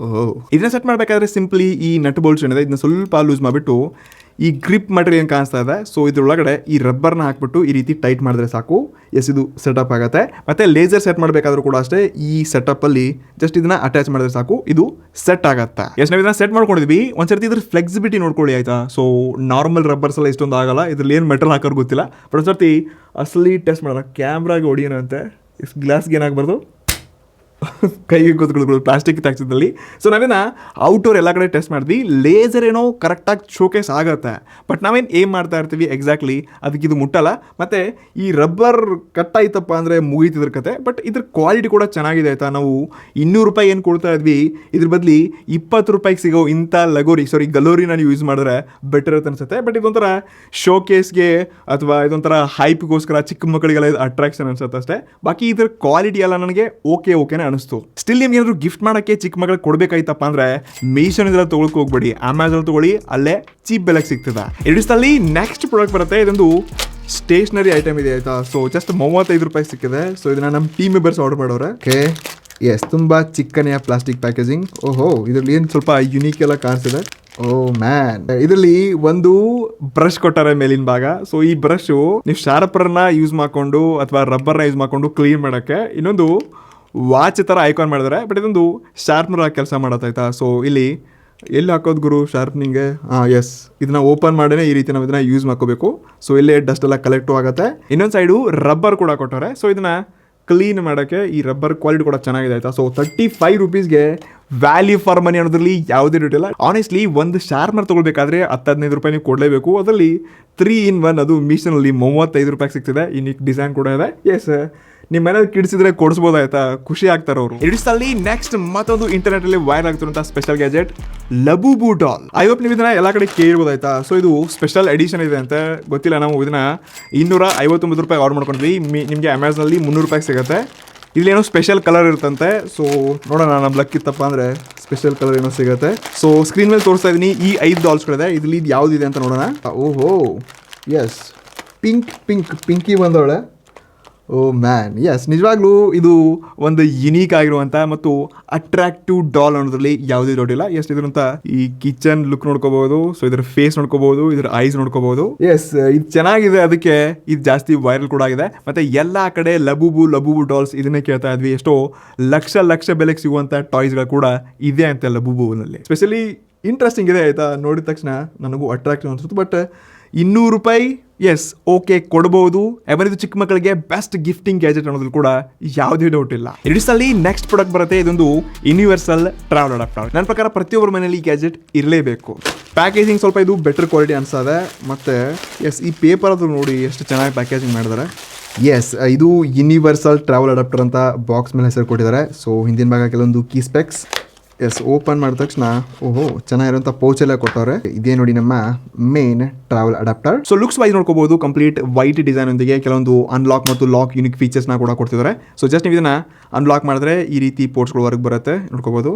ಓಹ್. ಇದನ್ನ ಸೆಟ್ ಮಾಡಬೇಕಾದ್ರೆ ಸಿಂಪ್ಲಿ ಈ ನಟ್ ಬೋಲ್ಟ್ಸ್ ಏನಿದೆ, ಇದನ್ನ ಸ್ವಲ್ಪ ಲೂಸ್ ಮಾಡಿಬಿಟ್ಟು ಈ ಗ್ರಿಪ್ ಮಟೀರಿಯಲ್ ಕಾಣಿಸ್ತಾ ಇದೆ? ಸೊ ಇದ್ರೊಳಗಡೆ ಈ ರಬ್ಬರ್ನ ಹಾಕ್ಬಿಟ್ಟು ಈ ರೀತಿ ಟೈಟ್ ಮಾಡಿದ್ರೆ ಸಾಕು. ಎಸ್ ಇದು ಸೆಟಪ್ ಆಗುತ್ತೆ. ಮತ್ತೆ ಲೇಸರ್ ಸೆಟ್ ಮಾಡಬೇಕಾದ್ರೂ ಕೂಡ ಅಷ್ಟೇ ಈ ಸೆಟಪ್ ಅಲ್ಲಿ ಜಸ್ಟ್ ಇದನ್ನ ಅಟ್ಯಾಚ್ ಮಾಡಿದ್ರೆ ಸಾಕು. ಇದು ಸೆಟ್ ಆಗುತ್ತೆ. ಎಸ್ ನಾವು ಇದನ್ನ ಸೆಟ್ ಮಾಡ್ಕೊಂಡಿದ್ವಿ. ಒಂದ್ಸರ್ತಿ ಇದ್ರ ಫ್ಲೆಕ್ಸಿಬಿಲಿಟಿ ನೋಡ್ಕೊಳ್ಳಿ, ಆಯ್ತಾ? ಸೊ ನಾರ್ಮಲ್ ರಬ್ಬರ್ಸ್ ಎಲ್ಲ ಇಷ್ಟೊಂದು ಆಗಲ್ಲ. ಇದ್ರಲ್ಲಿ ಏನು ಮೆಟಲ್ ಹಾಕೋರು ಗೊತ್ತಿಲ್ಲ. ಬಟ್ ಒಂದ್ಸರ್ತಿ ಅಸಲಿ ಟೆಸ್ಟ್ ಮಾಡೋಣ. ಕ್ಯಾಮ್ರಾಗೆ ಹೊಡಿಯೋಣ ಅಂತೆ ಗ್ಲಾಸ್ಗೆ ಏನಾಗಬಾರ್ದು ಕೈಗೆ ಕೂತ್ಕೊಳ್ಳೋದು ಪ್ಲಾಸ್ಟಿಕ್ ತಾಕ್ಸಿದಲ್ಲಿ ಸೊ ನಾವೇನ ಔಟ್ಡೋರ್ ಎಲ್ಲ ಕಡೆ ಟೆಸ್ಟ್ ಮಾಡಿದ್ವಿ. ಲೇಸರ್ ಏನೋ ಕರೆಕ್ಟಾಗಿ ಶೋಕೇಸ್ ಆಗುತ್ತೆ. ಬಟ್ ನಾವೇನು ಏಮ್ ಮಾಡ್ತಾ ಇರ್ತೀವಿ ಎಕ್ಸಾಕ್ಟ್ಲಿ ಅದಕ್ಕೆ ಇದು ಮುಟ್ಟಲ್ಲ. ಮತ್ತು ಈ ರಬ್ಬರ್ ಕಟ್ ಆಯ್ತಪ್ಪ ಅಂದರೆ ಮುಗೀತಿದ್ರ ಕತೆ. ಬಟ್ ಇದ್ರ ಕ್ವಾಲಿಟಿ ಕೂಡ ಚೆನ್ನಾಗಿದೆ ಆಯಿತಾ? ನಾವು ಇನ್ನೂರು ರೂಪಾಯಿ ಏನು ಕೊಡ್ತಾ ಇದ್ವಿ? ಇದ್ರ ಬದಲಿ ಇಪ್ಪತ್ತು ರೂಪಾಯಿಗೆ ಸಿಗೋ ಇಂಥ ಲಗೋರಿ ಸಾರಿ ಗಲೋರಿ ನಾನು ಯೂಸ್ ಮಾಡಿದ್ರೆ ಬೆಟರ್ ಅಂತ ಅನ್ಸುತ್ತೆ. ಬಟ್ ಇದೊಂಥರ ಶೋಕೇಸ್ಗೆ ಅಥವಾ ಇದೊಂಥರ ಹೈಪ್ಗೋಸ್ಕರ ಚಿಕ್ಕ ಮಕ್ಕಳಿಗೆಲ್ಲ ಇದು ಅಟ್ರಾಕ್ಷನ್ ಅನ್ಸುತ್ತೆ ಅಷ್ಟೇ. ಬಾಕಿ ಇದ್ರ ಕ್ವಾಲಿಟಿ ಎಲ್ಲ ನನಗೆ ಓಕೆ ಓಕೆನೇ ಅನಿಸ್ತು. ಸ್ಟಿಲ್ ನಿಮ್ಗೆ ಏನಾದ್ರು ಗಿಫ್ಟ್ ಮಾಡೋಕ್ಕೆ ಚಿಕ್ಕ ಮಗಳಿಗೆ ಕೊಡಬೇಕಾಯ್ತಪ್ಪ ಅಂದ್ರೆ ಮೀಶೋನಿಂದ ತೊಗೊಳಕ್ಕೆ ಹೋಗ್ಬೇಡಿ. ಅಮೆಝಾನ್ ತಗೊಳ್ಳಿ, ಅಲ್ಲೇ ಚೀಪ್ ಬೆಲೆಗೆ ಸಿಗ್ತದೆ. ಇಡಿಸ್ತಲ್ಲಿ ನೆಕ್ಸ್ಟ್ ಪ್ರಾಡಕ್ಟ್ ಬರುತ್ತೆ, ಇದೊಂದು ಸ್ಟೇಷನರಿ ಐಟಮ್ ಇದೆ ಆಯ್ತಾ. ಸೊ ಜಸ್ಟ್ ಮೂವತ್ತೈದು ರೂಪಾಯಿ ಸಿಕ್ಕಿದೆ. ಸೊ ಇದನ್ನ ನಮ್ಮ ಟೀಮ್ ಮೆಂಬರ್ಸ್ ಆರ್ಡರ್ ಮಾಡೋರೆ. ಓಕೆ ಎಸ್ ತುಂಬ ಚಿಕ್ಕನೆಯ ಪ್ಲಾಸ್ಟಿಕ್ ಪ್ಯಾಕೇಜಿಂಗ್ ಓಹೋ, ಇದರಲ್ಲಿ ಏನು ಸ್ವಲ್ಪ ಯುನೀಕ್ ಎಲ್ಲ ಕಾಣಿಸಿದೆ. ಓ ಮ್ಯಾನ್ ಇದರಲ್ಲಿ ಒಂದು ಬ್ರಷ್ ಕೊಟ್ಟಾರೆ ಮೇಲಿನ ಭಾಗ. ಸೊ ಈ ಬ್ರಷ್ ನೀವು ಶಾರ್ಪರ್ನ ಯೂಸ್ ಮಾಡ್ಕೊಂಡು ಅಥವಾ ರಬ್ಬರ್ನ ಯೂಸ್ ಮಾಡ್ಕೊಂಡು ಕ್ಲೀನ್ ಮಾಡೋಕ್ಕೆ ಇನ್ನೊಂದು ವಾಚ್ ಥರ ಐಕಾನ್ ಮಾಡಿದ್ದಾರೆ ಬಟ್ ಇದೊಂದು ಶಾರ್ಪ್ನರ್ ಆಗಿ ಕೆಲಸ ಮಾಡತ್ತಾಯ್ತಾ ಸೊ ಇಲ್ಲಿ ಎಲ್ಲಿ ಹಾಕೋದು ಗುರು ಶಾರ್ಪ್ನಿಂಗೆ ಹಾಂ ಎಸ್ ಇದನ್ನ ಓಪನ್ ಮಾಡೇ ಈ ರೀತಿ ನಾವು ಇದನ್ನ ಯೂಸ್ ಮಾಡ್ಕೋಬೇಕು. ಸೊ ಇಲ್ಲೇ ಡಸ್ಟ್ ಎಲ್ಲ ಕಲೆಕ್ಟು ಆಗುತ್ತೆ. ಇನ್ನೊಂದು ಸೈಡು ರಬ್ಬರ್ ಕೂಡ ಕೊಟ್ಟವ್ರೆ. ಸೊ ಇದನ್ನ ಕ್ಲೀನ್ ಮಾಡೋಕ್ಕೆ ಈ ರಬ್ಬರ್ ಕ್ವಾಲಿಟಿ ಕೂಡ ಚೆನ್ನಾಗಿದೆ ಆಯ್ತಾ? ಸೊ ತರ್ಟಿ ಫೈವ್ ರುಪೀಸ್ಗೆ ವ್ಯಾಲ್ಯೂ ಫಾರ್ ಮನಿ ಅನ್ನೋದ್ರಲ್ಲಿ ಯಾವುದೇ ರೇಟ್ ಇಲ್ಲ. ಆನೆಸ್ಟ್ಲಿ ಒಂದು ಶಾರ್ಮರ್ ತಗೊಳ್ಬೇಕಾದ್ರೆ ಹತ್ತು ಹದಿನೈದು ರೂಪಾಯಿ ನೀವು ಕೊಡಲೇಬೇಕು. ಅದರಲ್ಲಿ ತ್ರೀ ಇನ್ ಒನ್ ಅದು ಮೀಶೋನಲ್ಲಿ ಮೂವತ್ತೈದು ರೂಪಾಯಿ ಸಿಗ್ತಿದೆ. ಯುನಿಕ್ ಡಿಸೈನ್ ಕೂಡ ಇದೆ. ಎಸ್ ನಿಮ್ಮ ಮನೇಲಿ ಕಿಡಿಸಿದ್ರೆ ಕೊಡಿಸ್ಬೋದಾಯ್ತಾ? ಖುಷಿ ಆಗ್ತಾರೆ ಅವರು. ಇಡಿಸ್ತಲ್ಲಿ ನೆಕ್ಸ್ಟ್ ಮತ್ತೊಂದು ಇಂಟರ್ನೆಟ್ ಅಲ್ಲಿ viral ಆಗ್ತಿರುವಂತಹ special gadget Labubu doll I hope ನೀವು ಇದನ್ನ ಎಲ್ಲ ಕಡೆ ಕೇಳ್ಬೋದಾಯ್ತಾ? ಸೊ ಇದು ಸ್ಪೆಷಲ್ ಎಡಿಷನ್ ಇದೆ ಅಂತ ಗೊತ್ತಿಲ್ಲ. ನಾವು ಇದನ್ನ ಇನ್ನೂರ ಐವತ್ತೊಂಬತ್ತು ರೂಪಾಯಿ ಆರ್ಡರ್ ಮಾಡ್ಕೊಂಡ್ವಿ ನಿಮಗೆ ಅಮೆಝಾನಲ್ಲಿ ಮುನ್ನೂರು ರೂಪಾಯಿ ಸಿಗುತ್ತೆ. ಇಲ್ಲಿ ಏನೋ ಸ್ಪೆಷಲ್ ಕಲರ್ ಇರುತ್ತಂತೆ. ಸೊ ನೋಡೋಣ ನಮ್ಮ ಲಕ್ ಇತ್ತಪ್ಪ ಅಂದರೆ ಸ್ಪೆಷಲ್ ಕಲರ್ ಏನೋ ಸಿಗುತ್ತೆ. ಸೊ ಸ್ಕ್ರೀನ್ ಮೇಲೆ ತೋರಿಸ್ತಾ ಇದ್ದೀನಿ ಈ ಐದು ಡಾಲ್ಸ್ಗಳಿದೆ ಇದರಲ್ಲಿ ಇದು ಯಾವುದಿದೆ ಅಂತ ನೋಡೋಣ. ಓಹೋ ಎಸ್ ಪಿಂಕ್ ಪಿಂಕ್ ಪಿಂಕಿ ಬಂದವಳೆ. ಓ ಮ್ಯಾನ್ ಎಸ್ ನಿಜವಾಗ್ಲೂ ಇದು ಒಂದು ಯುನೀಕ್ ಆಗಿರುವಂಥ ಮತ್ತು ಅಟ್ರಾಕ್ಟಿವ್ ಡಾಲ್ ಅನ್ನೋದ್ರಲ್ಲಿ ಯಾವುದೇ ಡೌಟ್ ಇಲ್ಲ. ಎಸ್ ಇದರಂತ ಈ ಕಿಚನ್ ಲುಕ್ ನೋಡ್ಕೋಬಹುದು. ಸೊ ಇದರ ಫೇಸ್ ನೋಡ್ಕೋಬಹುದು, ಇದರ ಐಸ್ ನೋಡ್ಕೋಬಹುದು. ಎಸ್ ಇದು ಚೆನ್ನಾಗಿದೆ. ಅದಕ್ಕೆ ಇದು ಜಾಸ್ತಿ ವೈರಲ್ ಕೂಡ ಆಗಿದೆ. ಮತ್ತೆ ಎಲ್ಲ ಕಡೆ ಲಬುಬು, ಲಬೂಬು ಡಾಲ್ಸ್ ಇದನ್ನೇ ಕೇಳ್ತಾ ಇದ್ವಿ. ಎಷ್ಟೋ ಲಕ್ಷ ಲಕ್ಷ ಬೆಲೆಗೆ ಸಿಗುವಂಥ ಟಾಯ್ಸ್ಗಳು ಕೂಡ ಇದೆ ಅಂತ ಲಬುಬುನಲ್ಲಿ ಸ್ಪೆಷಲಿ ಇಂಟ್ರೆಸ್ಟಿಂಗ್ ಇದೆ ಆಯ್ತಾ? ನೋಡಿದ ತಕ್ಷಣ ನನಗೂ ಅಟ್ರಾಕ್ಟಿವ್ ಅನ್ಸುತ್ತೆ ಬಟ್ ಇನ್ನೂರು ರೂಪಾಯಿ ಎಸ್ ಓಕೆ ಕೊಡ್ಬೋದು. ಎವರಿದು ಚಿಕ್ಕ ಮಕ್ಕಳಿಗೆ ಬೆಸ್ಟ್ ಗಿಫ್ಟಿಂಗ್ ಗ್ಯಾಜೆಟ್ ಅನ್ನೋದ್ರಲ್ಲಿ ಕೂಡ ಯಾವುದೇ ಡೌಟ್ ಇಲ್ಲ. ಇಡಿಸಲ್ಲಿ ನೆಕ್ಸ್ಟ್ ಪ್ರಾಡಕ್ಟ್ ಬರುತ್ತೆ, ಇದೊಂದು ಯೂನಿವರ್ಸಲ್ ಟ್ರಾವೆಲ್ ಅಡಾಪ್ಟರ್ ನನ್ನ ಪ್ರಕಾರ ಪ್ರತಿಯೊಬ್ಬರ ಮನೆಯಲ್ಲಿ ಈ ಗ್ಯಾಜೆಟ್ ಇರಲೇಬೇಕು. ಪ್ಯಾಕೇಜಿಂಗ್ ಸ್ವಲ್ಪ ಇದು ಬೆಟರ್ ಕ್ವಾಲಿಟಿ ಅನ್ಸದೆ, ಮತ್ತೆ ಎಸ್ ಈ ಪೇಪರ್ ಅದು ನೋಡಿ ಎಷ್ಟು ಚೆನ್ನಾಗಿ ಪ್ಯಾಕೇಜಿಂಗ್ ಮಾಡಿದ್ದಾರೆ ಎಸ್ ಇದು ಯೂನಿವರ್ಸಲ್ ಟ್ರಾವೆಲ್ ಅಡಾಪ್ಟರ್ ಅಂತ ಬಾಕ್ಸ್ ಮೇಲೆ ಹೆಸರು ಕೊಟ್ಟಿದ್ದಾರೆ. ಸೊ ಹಿಂದಿನ ಭಾಗ ಕೆಲವೊಂದು ಕೀ ಸ್ಪೆಕ್ಸ್ ಎಸ್ ಓಪನ್ ಮಾಡಿದ ತಕ್ಷಣ, ಓಹೋ ಚೆನ್ನಾಗಿರುವಂಥ ಪೌಚ್ ಎಲ್ಲ ಕೊಟ್ಟವ್ರೆ. ಇದೇ ನೋಡಿ ನಮ್ಮ main travel adapter so looks wise ನೋಡ್ಕೋಬಹುದು complete white design ಒಂದಿಗೆ, ಕೆಲವೊಂದು ಅನ್ಲಾಕ್ ಮತ್ತು ಲಾಕ್ ಯೂನಿಕ್ ಫೀಚರ್ಸ್ನ ಕೂಡ ಕೊಡ್ತಿದ್ದಾರೆ ಸೊ ಜಸ್ಟ್ ನೀವು ಇದನ್ನ ಅನ್ಲಾಕ್ ಮಾಡಿದ್ರೆ ಈ ರೀತಿ ಪೋರ್ಟ್ಸ್ಗಳು ಹೊರಗೆ ಬರುತ್ತೆ ನೋಡ್ಕೋಬಹುದು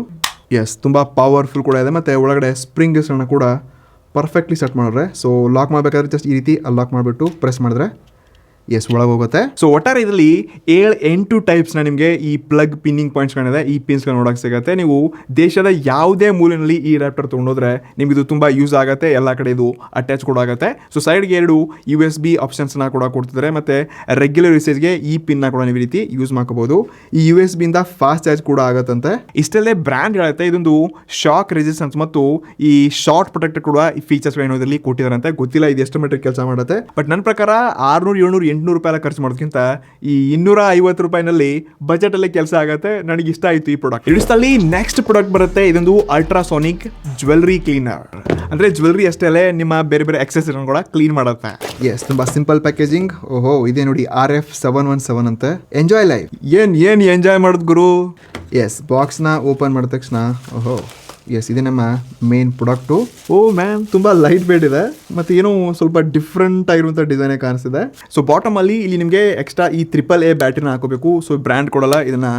ಎಸ್ ತುಂಬ ಪವರ್ಫುಲ್ ಕೂಡ ಇದೆ, ಮತ್ತು ಒಳಗಡೆ ಸ್ಪ್ರಿಂಗ್ಸ್ಗಳನ್ನ ಕೂಡ ಪರ್ಫೆಕ್ಟ್ಲಿ ಸೆಟ್ ಮಾಡಿದ್ರೆ. ಸೊ ಲಾಕ್ ಮಾಡಬೇಕಾದ್ರೆ ಜಸ್ಟ್ ಈ ರೀತಿ ಅನ್ಲಾಕ್ ಮಾಡಿಬಿಟ್ಟು ಪ್ರೆಸ್ ಮಾಡಿದ್ರೆ ಎಸ್ ಒಳಗೆ ಹೋಗುತ್ತೆ. ಸೊ ಒಟ್ಟಾರೆ ಇದರಲ್ಲಿ ಏಳು, ಎಂಟು ಟೈಪ್ಸ್ನ ನಿಮಗೆ ಈ ಪ್ಲಗ್ ಪಿನ್ನಿಂಗ್ ಪಾಯಿಂಟ್ಸ್ಗಳಿದೆ ಈ ಪಿನ್ಸ್ಗಳು ನೋಡೋಕೆ ಸಿಗುತ್ತೆ. ನೀವು ದೇಶದ ಯಾವುದೇ ಮೂಲೆಯಲ್ಲಿ ಈ ಲ್ಯಾಪ್ಟಾಪ್ ತೊಗೊಂಡೋದ್ರೆ ನಿಮಗೆ ಇದು ತುಂಬ ಯೂಸ್ ಆಗುತ್ತೆ, ಎಲ್ಲ ಕಡೆ ಇದು ಅಟ್ಯಾಚ್ ಕೂಡ ಆಗುತ್ತೆ. ಸೊ ಸೈಡ್ಗೆ ಎರಡು ಯು ಎಸ್ ಬಿ ಆಪ್ಷನ್ಸ್ನ ಕೂಡ ಕೊಡ್ತಿದ್ದಾರೆ ಮತ್ತು ರೆಗ್ಯುಲರ್ ಯೂಸೇಜ್ಗೆ ಈ ಪಿನ್ನ ಕೂಡ ನೀವು ರೀತಿ ಯೂಸ್ ಮಾಡ್ಕೋಬಹುದು ಈ ಯು ಎಸ್ ಬಿಯಿಂದ ಫಾಸ್ಟ್ ಚಾರ್ಜ್ ಕೂಡ ಆಗುತ್ತಂತೆ. ಇಷ್ಟಲ್ಲೇ ಬ್ರ್ಯಾಂಡ್ ಹೇಳುತ್ತೆ, ಇದೊಂದು ಶಾಕ್ ರೆಸಿಸ್ಟೆನ್ಸ್ ಮತ್ತು ಈ ಶಾರ್ಟ್ ಪ್ರೊಟೆಕ್ಟ್ ಕೂಡ ಈ ಫೀಚರ್ಸ್ ಇದರಲ್ಲಿ ಅಂತ ಗೊತ್ತಿಲ್ಲ, ಇದು ಎಷ್ಟು ಮೀಟರ್ ಕೆಲಸ ಮಾಡುತ್ತೆ. ಬಟ್ ನನ್ನ ಪ್ರಕಾರ ಆರ್ನೂರು ಏಳ್ನೂರು ಎಂಟುನೂರು ರೂಪಾಯಿ ಖರ್ಚು ಮಾಡೋದಕ್ಕಿಂತ ಈ ಇನ್ನೂರ ಐವತ್ತು ರೂಪಾಯಿನಲ್ಲಿ ಬಜೆಟ್ ಅಲ್ಲೇ ಕೆಲಸ ಆಗುತ್ತೆ. ನನಗೆ ಇಷ್ಟ ಆಯಿತು ಈ ಪ್ರಾಡಕ್ಟ್ ಇಡಿಸ್ತಲ್ಲಿ ನೆಕ್ಸ್ಟ್ ಪ್ರಾಡಕ್ಟ್ ಬರುತ್ತೆ. ಇದೊಂದು ಅಲ್ಟ್ರಾಸೋನಿಕ್ ಜ್ಯುವೆಲ್ರಿ ಕ್ಲೀನರ್ ಅಂದ್ರೆ ಜ್ಯುವೆಲ್ರಿ ಅಷ್ಟೇ ಅಲ್ಲೇ ನಿಮ್ಮ ಬೇರೆ ಬೇರೆ accessories ಕೂಡ ಕ್ಲೀನ್ ಮಾಡುತ್ತೆ. ಎಸ್ ತುಂಬಾ ಸಿಂಪಲ್ ಪ್ಯಾಕೇಜಿಂಗ್ ಓಹೋ ಇದೇ ನೋಡಿ R F seven one seven ಅಂತ. ಎಂಜಾಯ್ ಲೈಫ್ ಏನ್ ಏನ್ ಎಂಜಾಯ್ ಮಾಡೋದು ಗುರು? ಎಸ್ ಬಾಕ್ಸ್ನ ಓಪನ್ ಮಾಡಿದ ತಕ್ಷಣ ಓಹೋ. ಎಸ್ ಇದೆ ನಮ್ಮ ಮೇನ್ ಪ್ರಾಡಕ್ಟು ಓ ಮ್ಯಾಮ್ ತುಂಬ ಲೈಟ್ ವೇಟ್ ಇದೆ. ಮತ್ತು ಏನೋ ಸ್ವಲ್ಪ ಡಿಫ್ರೆಂಟ್ ಆಗಿರುವಂಥ ಡಿಸೈನೇ ಕಾಣಿಸ್ತಿದೆ. ಸೊ ಬಾಟಮಲ್ಲಿ ಇಲ್ಲಿ ನಿಮಗೆ ಎಕ್ಸ್ಟ್ರಾ ಈ ತ್ರಿಪಲ್ ಎ ಬ್ಯಾಟ್ರಿನ ಹಾಕೋಬೇಕು. ಸೊ ಬ್ರ್ಯಾಂಡ್ ಕೊಡಲ್ಲ, ಇದನ್ನು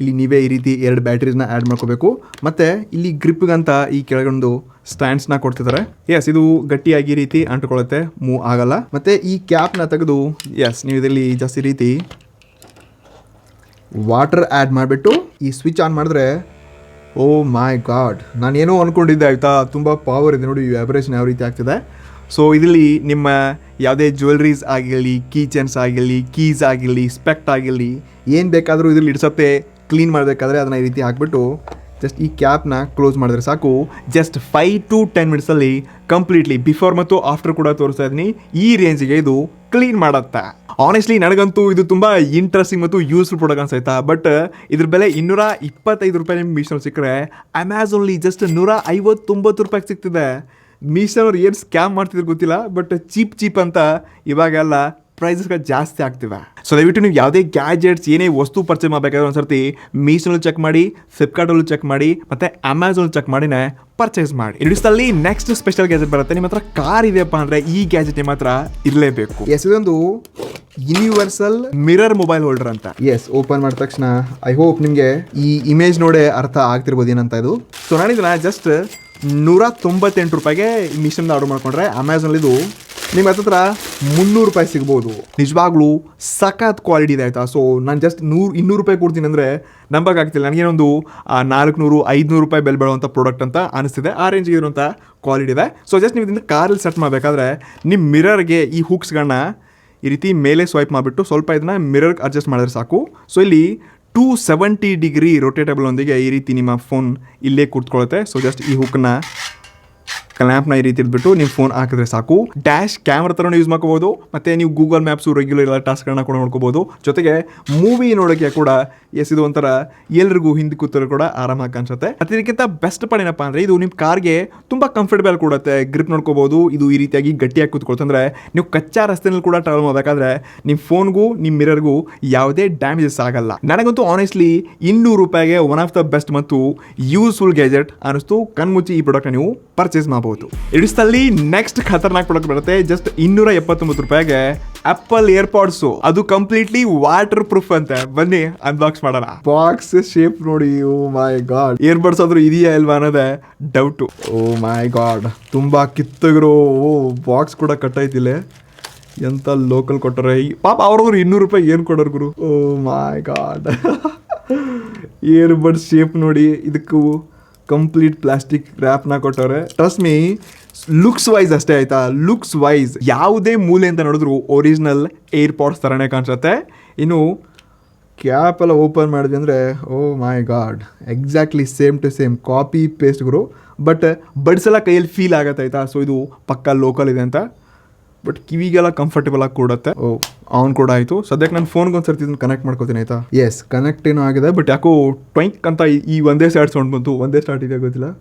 ಇಲ್ಲಿ ನೀವೇ ಈ ರೀತಿ ಎರಡು ಬ್ಯಾಟ್ರೀಸ್ನ ಆ್ಯಡ್ ಮಾಡ್ಕೋಬೇಕು. ಮತ್ತು ಇಲ್ಲಿ ಗ್ರಿಪ್ಗಂತ ಈ ಕೆಳಗೊಂದು ಸ್ಟ್ಯಾಂಡ್ಸ್ನ ಕೊಡ್ತಿದ್ದಾರೆ ಎಸ್ ಇದು ಗಟ್ಟಿಯಾಗಿ ರೀತಿ ಅಂಟ್ಕೊಳ್ಳುತ್ತೆ. ಮೂವ್ ಆಗಲ್ಲ. ಮತ್ತು ಈ ಕ್ಯಾಪ್ನ ತೆಗೆದು ಎಸ್ ನೀವು ಇದರಲ್ಲಿ ಜಾಸ್ತಿ ರೀತಿ ವಾಟರ್ ಆ್ಯಡ್ ಮಾಡಿಬಿಟ್ಟು ಈ ಸ್ವಿಚ್ ಆನ್ ಮಾಡಿದ್ರೆ ಓ ಮೈ ಗಾಡ್. ನಾನು ಏನೋ ಅಂದ್ಕೊಂಡಿದ್ದೆ ಆಯಿತಾ? ತುಂಬ ಪವರ್ ಇದೆ ನೋಡಿ ವ್ಯಾಬ್ರೇಷನ್ ಯಾವ ರೀತಿ ಆಗ್ತಿದೆ. ಸೊ ಇದರಲ್ಲಿ ನಿಮ್ಮ ಯಾವುದೇ ಜ್ಯುವೆಲ್ರೀಸ್ ಆಗಿರಲಿ ಕೀ ಚೈನ್ಸ್ ಆಗಿರಲಿ ಕೀಸ್ ಆಗಿರಲಿ ಸ್ಪೆಕ್ಟ್ ಆಗಿರಲಿ, ಏನು ಬೇಕಾದರೂ ಇದರಲ್ಲಿ ಇಡ್ಸತ್ತೆ ಕ್ಲೀನ್ ಮಾಡಬೇಕಾದ್ರೆ ಅದನ್ನು ಈ ರೀತಿ ಹಾಕ್ಬಿಟ್ಟು ಜಸ್ಟ್ ಈ ಕ್ಯಾಪ್ನ ಕ್ಲೋಸ್ ಮಾಡಿದ್ರೆ ಸಾಕು. ಜಸ್ಟ್ ಫೈವ್ ಟು ಟೆನ್ ಮಿನಿಟ್ಸಲ್ಲಿ ಕಂಪ್ಲೀಟ್ಲಿ ಬಿಫೋರ್ ಮತ್ತು ಆಫ್ಟರ್ ಕೂಡ ತೋರಿಸ್ತಾ ಇದ್ದೀನಿ. ಈ ರೇಂಜ್ಗೆ ಇದು ಕ್ಲೀನ್ ಮಾಡುತ್ತೆ. ಆನೆಸ್ಟ್ಲಿ ನನಗಂತೂ ಇದು ತುಂಬ ಇಂಟ್ರೆಸ್ಟಿಂಗ್ ಮತ್ತು ಯೂಸ್ಫುಲ್ ಪ್ರಾಡಕ್ಟ್ ಅನ್ಸೈತಾ. ಬಟ್ ಇದ್ರ ಬೆಲೆ ಇನ್ನೂರ ಇಪ್ಪತ್ತೈದು ರೂಪಾಯಿ ನಿಮ್ಗೆ ಮೀಶೋಲ್ಲಿ ಸಿಕ್ಕರೆ ಅಮೆಝಾನಲ್ಲಿ ಜಸ್ಟ್ ನೂರ ಐವತ್ತೊಂಬತ್ತು ರೂಪಾಯಿಗೆ ಸಿಗ್ತಿದೆ. ಮೀಶೋನವ್ರು ಏನು ಸ್ಕ್ಯಾಮ್ ಮಾಡ್ತಿದ್ರು ಗೊತ್ತಿಲ್ಲ ಬಟ್ ಚೀಪ್ ಚೀಪ್ ಅಂತ ಇವಾಗೆಲ್ಲ ಪ್ರೈಸಸ್ಗಳು ಜಾಸ್ತಿ ಆಗ್ತಿವೆ. ಸೊ ದಯವಿಟ್ಟು ನೀವು ಯಾವುದೇ ಗ್ಯಾಜೆಟ್ಸ್ ಏನೇ ವಸ್ತು ಪರ್ಚೇಸ್ ಮಾಡಬೇಕಾದ್ರೆ ಒಂದ್ಸರ್ತಿ ಮೀಶೋನಲ್ಲಿ ಚೆಕ್ ಮಾಡಿ ಫ್ಲಿಪ್ಕಾರ್ಟಲ್ಲೂ ಚೆಕ್ ಮಾಡಿ ಮತ್ತು ಅಮೆಝಾನ್ ಚೆಕ್ ಮಾಡಿನೇ ಪರ್ಚೇಸ್ ಮಾಡಿ. ಇಡೀಸಲ್ಲಿ ನೆಕ್ಸ್ಟ್ ಸ್ಪೆಷಲ್ ಗ್ಯಾಜೆಟ್ ಬರುತ್ತೆ. ನಿಮ್ಮ ಹತ್ರ ಕಾರ್ ಇದೆಯಪ್ಪ ಅಂದರೆ ಈ ಗ್ಯಾಜೆಟ್ ನಿಮ್ಮ ಹತ್ರ ಇರಲೇಬೇಕು. ಎಸ್ ಇದೊಂದು ಯೂನಿವರ್ಸಲ್ ಮಿರರ್ ಮೊಬೈಲ್ ಹೋಲ್ಡರ್ ಅಂತ. ಎಸ್ ಓಪನ್ ಮಾಡಿದ ತಕ್ಷಣ ಐ ಹೋಪ್ ನಿಮಗೆ ಈ ಇಮೇಜ್ ನೋಡೇ ಅರ್ಥ ಆಗ್ತಿರ್ಬೋದು ಏನಂತ ಇದು. ಸೊ ನಾನಿದನ್ನ ಜಸ್ಟ್ ನೂರ ತೊಂಬತ್ತೆಂಟು ರೂಪಾಯಿಗೆ ಮಿಷನ್ ಆರ್ಡರ್ ಮಾಡ್ಕೊಂಡ್ರೆ ಅಮೆಝಾನಲ್ಲಿ ಇದು ನಿಮ್ಮ ಹತ್ರ ಮುನ್ನೂರು ರೂಪಾಯಿ ಸಿಗ್ಬೋದು. ನಿಜವಾಗ್ಲೂ ಸಖತ್ ಕ್ವಾಲಿಟಿ ಇದೆ ಆಯಿತಾ? ಸೊ ನಾನು ಜಸ್ಟ್ ನೂರು, ಇನ್ನೂರು ರೂಪಾಯಿ ಕೊಡ್ತೀನಿ ಅಂದರೆ ನಂಬಕ್ಕಾಗ್ತಿಲ್ಲ ನನಗೇನೊಂದು ನಾಲ್ಕುನೂರು, ಐದುನೂರು ರೂಪಾಯಿ ಬೆಲೆ ಬಾಳುವಂಥ ಪ್ರಾಡಕ್ಟ್ ಅಂತ ಅನಿಸ್ತಿದೆ. ಆ ರೇಂಜ್ಗೆ ಇರುವಂಥ ಕ್ವಾಲಿಟಿ ಇದೆ. ಸೊ ಜಸ್ಟ್ ನೀವು ಇದನ್ನು ಕಾರಲ್ಲಿ ಸೆಟ್ ಮಾಡಬೇಕಾದ್ರೆ ನಿಮ್ಮ ಮಿರರ್ಗೆ ಈ ಹುಕ್ಸ್ಗಳನ್ನ ಈ ರೀತಿ ಮೇಲೆ ಸ್ವೈಪ್ ಮಾಡಿಬಿಟ್ಟು ಸ್ವಲ್ಪ ಇದನ್ನ ಮಿರರ್ಗೆ ಅಡ್ಜಸ್ಟ್ ಮಾಡಿದ್ರೆ ಸಾಕು. ಸೊ ಇಲ್ಲಿ ಟೂ ಸೆವೆಂಟಿ ಡಿಗ್ರಿ ರೊಟೇಟೇಬಲ್ ಒಂದಿಗೆ ಈ ರೀತಿ ನಿಮ್ಮ ಫೋನ್ ಇಲ್ಲೇ ಕೂತ್ಕೊಳ್ಳುತ್ತೆ. ಸೊ ಜಸ್ಟ್ ಈ ಹುಕ್ಕನ್ನ ಕ್ಲ್ಯಾಂಪ್ನ ಈ ರೀತಿ ಇದ್ಬಿಟ್ಟು ನೀವು ಫೋನ್ ಹಾಕಿದ್ರೆ ಸಾಕು. ಡ್ಯಾಶ್ ಕ್ಯಾಮ್ರಾ ತರ ಯೂಸ್ ಮಾಡ್ಕೋಬಹುದು ಮತ್ತೆ ನೀವು ಗೂಗಲ್ ಮ್ಯಾಪ್ಸ್ ರೆಗ್ಯುಲರ್ ಎಲ್ಲ ಟಾಸ್ಕ್ಗಳನ್ನ ಕೂಡ ನೋಡ್ಕೋಬಹುದು ಜೊತೆಗೆ ಮೂವಿ ನೋಡೋಕೆ ಕೂಡ ಎಸ್ ಇದು ಒಂಥರ ಎಲ್ರಿಗೂ ಹಿಂದೆ ಕೂತರು ಕೂಡ ಆರಾಮಾಗಿ ಕಾಣಿಸುತ್ತೆ ಮತ್ತೆ ಇದಕ್ಕಿಂತ ಬೆಸ್ಟ್ ಪಾರ್ಟ್ ಏನಪ್ಪಾ ಅಂದ್ರೆ ಇದು ನಿಮ್ಮ ಕಾರ್ಗೆ ತುಂಬಾ ಕಂಫರ್ಟಬಲ್ ಕೊಡುತ್ತೆ. ಗ್ರಿಪ್ ನೋಡ್ಕೋಬಹುದು ಇದು ಈ ರೀತಿಯಾಗಿ ಗಟ್ಟಿಯಾಗಿ ಕೂತ್ಕೊಳ್ತಂದ್ರೆ ನೀವು ಕಚ್ಚಾ ರಸ್ತೆನಲ್ಲಿ ಕೂಡ ಟ್ರಾವೆಲ್ ಮಾಡಬೇಕಾದ್ರೆ ನಿಮ್ಮ ಫೋನ್ಗೂ ನಿಮ್ಮ ಮಿರರ್ಗೂ ಯಾವುದೇ ಡ್ಯಾಮೇಜಸ್ ಆಗಲ್ಲ. ನನಗಂತೂ ಆನೆಸ್ಟ್ಲಿ ಇನ್ನೂರು ರೂಪಾಯಿಗೆ ಒನ್ ಆಫ್ ದ ಬೆಸ್ಟ್ ಮತ್ತು ಯೂಸ್ಫುಲ್ ಗ್ಯಾಜೆಟ್ ಅನ್ನಿಸ್ತು. ಕಣ್ಮುಚ್ಚಿ ಈ ಪ್ರಾಡಕ್ಟ್ನ ನೀವು ಪರ್ಚೇಸ್ ಮಾಡಬಹುದು ಇಡಿಸ್ತಲ್ಲಿ ನೆಕ್ಸ್ಟ್ ಖತರ್ನಾಕ್ ಪ್ರಾಡಕ್ಟ್ ಬರುತ್ತೆ. ಜಸ್ಟ್ ಇನ್ನೂರ ಎಪ್ಪತ್ತೊಂಬತ್ತು ರೂಪಾಯಿಗೆ ಆಪಲ್ ಏರ್ಪಾಡ್ಸು ಅದು ಕಂಪ್ಲೀಟ್ಲಿ ವಾಟರ್ ಪ್ರೂಫ್ ಅಂತೆ. ಬನ್ನಿ ಅನ್ಬಾಕ್ಸ್ ಮಾಡೋಣ. ಬಾಕ್ಸ್ ಶೇಪ್ ನೋಡಿ ಓ ಮೈ ಗಾಡ್ ಏರ್ಬಡ್ಸ್ ಆದ್ರೂ ಇದೆಯಾ ಇಲ್ವಾ ಅನ್ನೋದೇ ಡೌಟ್ ಓ ಮೈ ಗಾಡ್ ತುಂಬಾ ಕಿತ್ತಗಿರೋ ಓ ಬಾಕ್ಸ್ ಕೂಡ ಕಟ್ ಕಟ್ಟೈತಿಲ್ಲ ಎಂತ ಲೋಕಲ್ ಕೊಟ್ಟರೆ. ಪಾಪ ಅವ್ರವ್ರು ಇನ್ನೂರು ರೂಪಾಯಿ ಏನು ಕೊಡೋರು ಗುರು? ಓ ಮೈ ಗಾಡ್ ಏರ್ಬಡ್ ಶೇಪ್ ನೋಡಿ ಇದಕ್ಕೂ ಕಂಪ್ಲೀಟ್ ಪ್ಲಾಸ್ಟಿಕ್ ರ್ಯಾಪ್ನ ಕೊಟ್ಟವ್ರೆ. ಟ್ರಸ್ಟ್ ಮೀ ಲುಕ್ಸ್ ವೈಸ್ ಅಷ್ಟೇ ಆಯ್ತಾ? ಲುಕ್ಸ್ ವೈಸ್ ಯಾವುದೇ ಮೂಲೆ ಅಂತ ನೋಡಿದ್ರು ಒರಿಜಿನಲ್ ಏರ್ಪಾಡ್ಸ್ ಥರನೇ ಕಾಣಿಸುತ್ತೆ. ಇನ್ನು ಕ್ಯಾಪ್ ಎಲ್ಲ ಓಪನ್ ಮಾಡಿದ್ವಿ ಅಂದರೆ ಓ my god exactly same to same copy paste Guru. But ಬಡಿಸಲ ಕೈಯಲ್ಲಿ ಫೀಲ್ ಆಗತ್ತೆ ಆಯ್ತಾ? ಸೊ ಇದು ಪಕ್ಕ ಲೋಕಲ್ ಇದೆ ಅಂತ. ಬಟ್ ಕಿವಿಗೆಲ್ಲ ಕಂಫರ್ಟೇಬಲ್ ಆಗಿ ಕೊಡುತ್ತೆ. ಆನ್ ಕೂಡ ಆಯಿತು. ಸದ್ಯಕ್ಕೆ ನಾನು ಫೋನ್ಗೆ ಒಂದು ಸರ್ತಿ ಕನೆಕ್ಟ್ ಮಾಡ್ಕೋತೀನಿ, ಆಯ್ತಾ? ಎಸ್ ಕನೆಕ್ಟ್ ಏನೋ ಆಗಿದೆ ಬಟ್ ಯಾಕೋ ಟ್ವೈಂಕ್ ಅಂತ ಈ- ಒಂದೇ ಸ್ಟಾರ್ಟ್ ಸೌಂಡ್ ಬಂತು. ಒಂದೇ ಸ್ಟಾರ್ಟ್ ಇದೆ ಗೊತ್ತಿಲ್ಲ?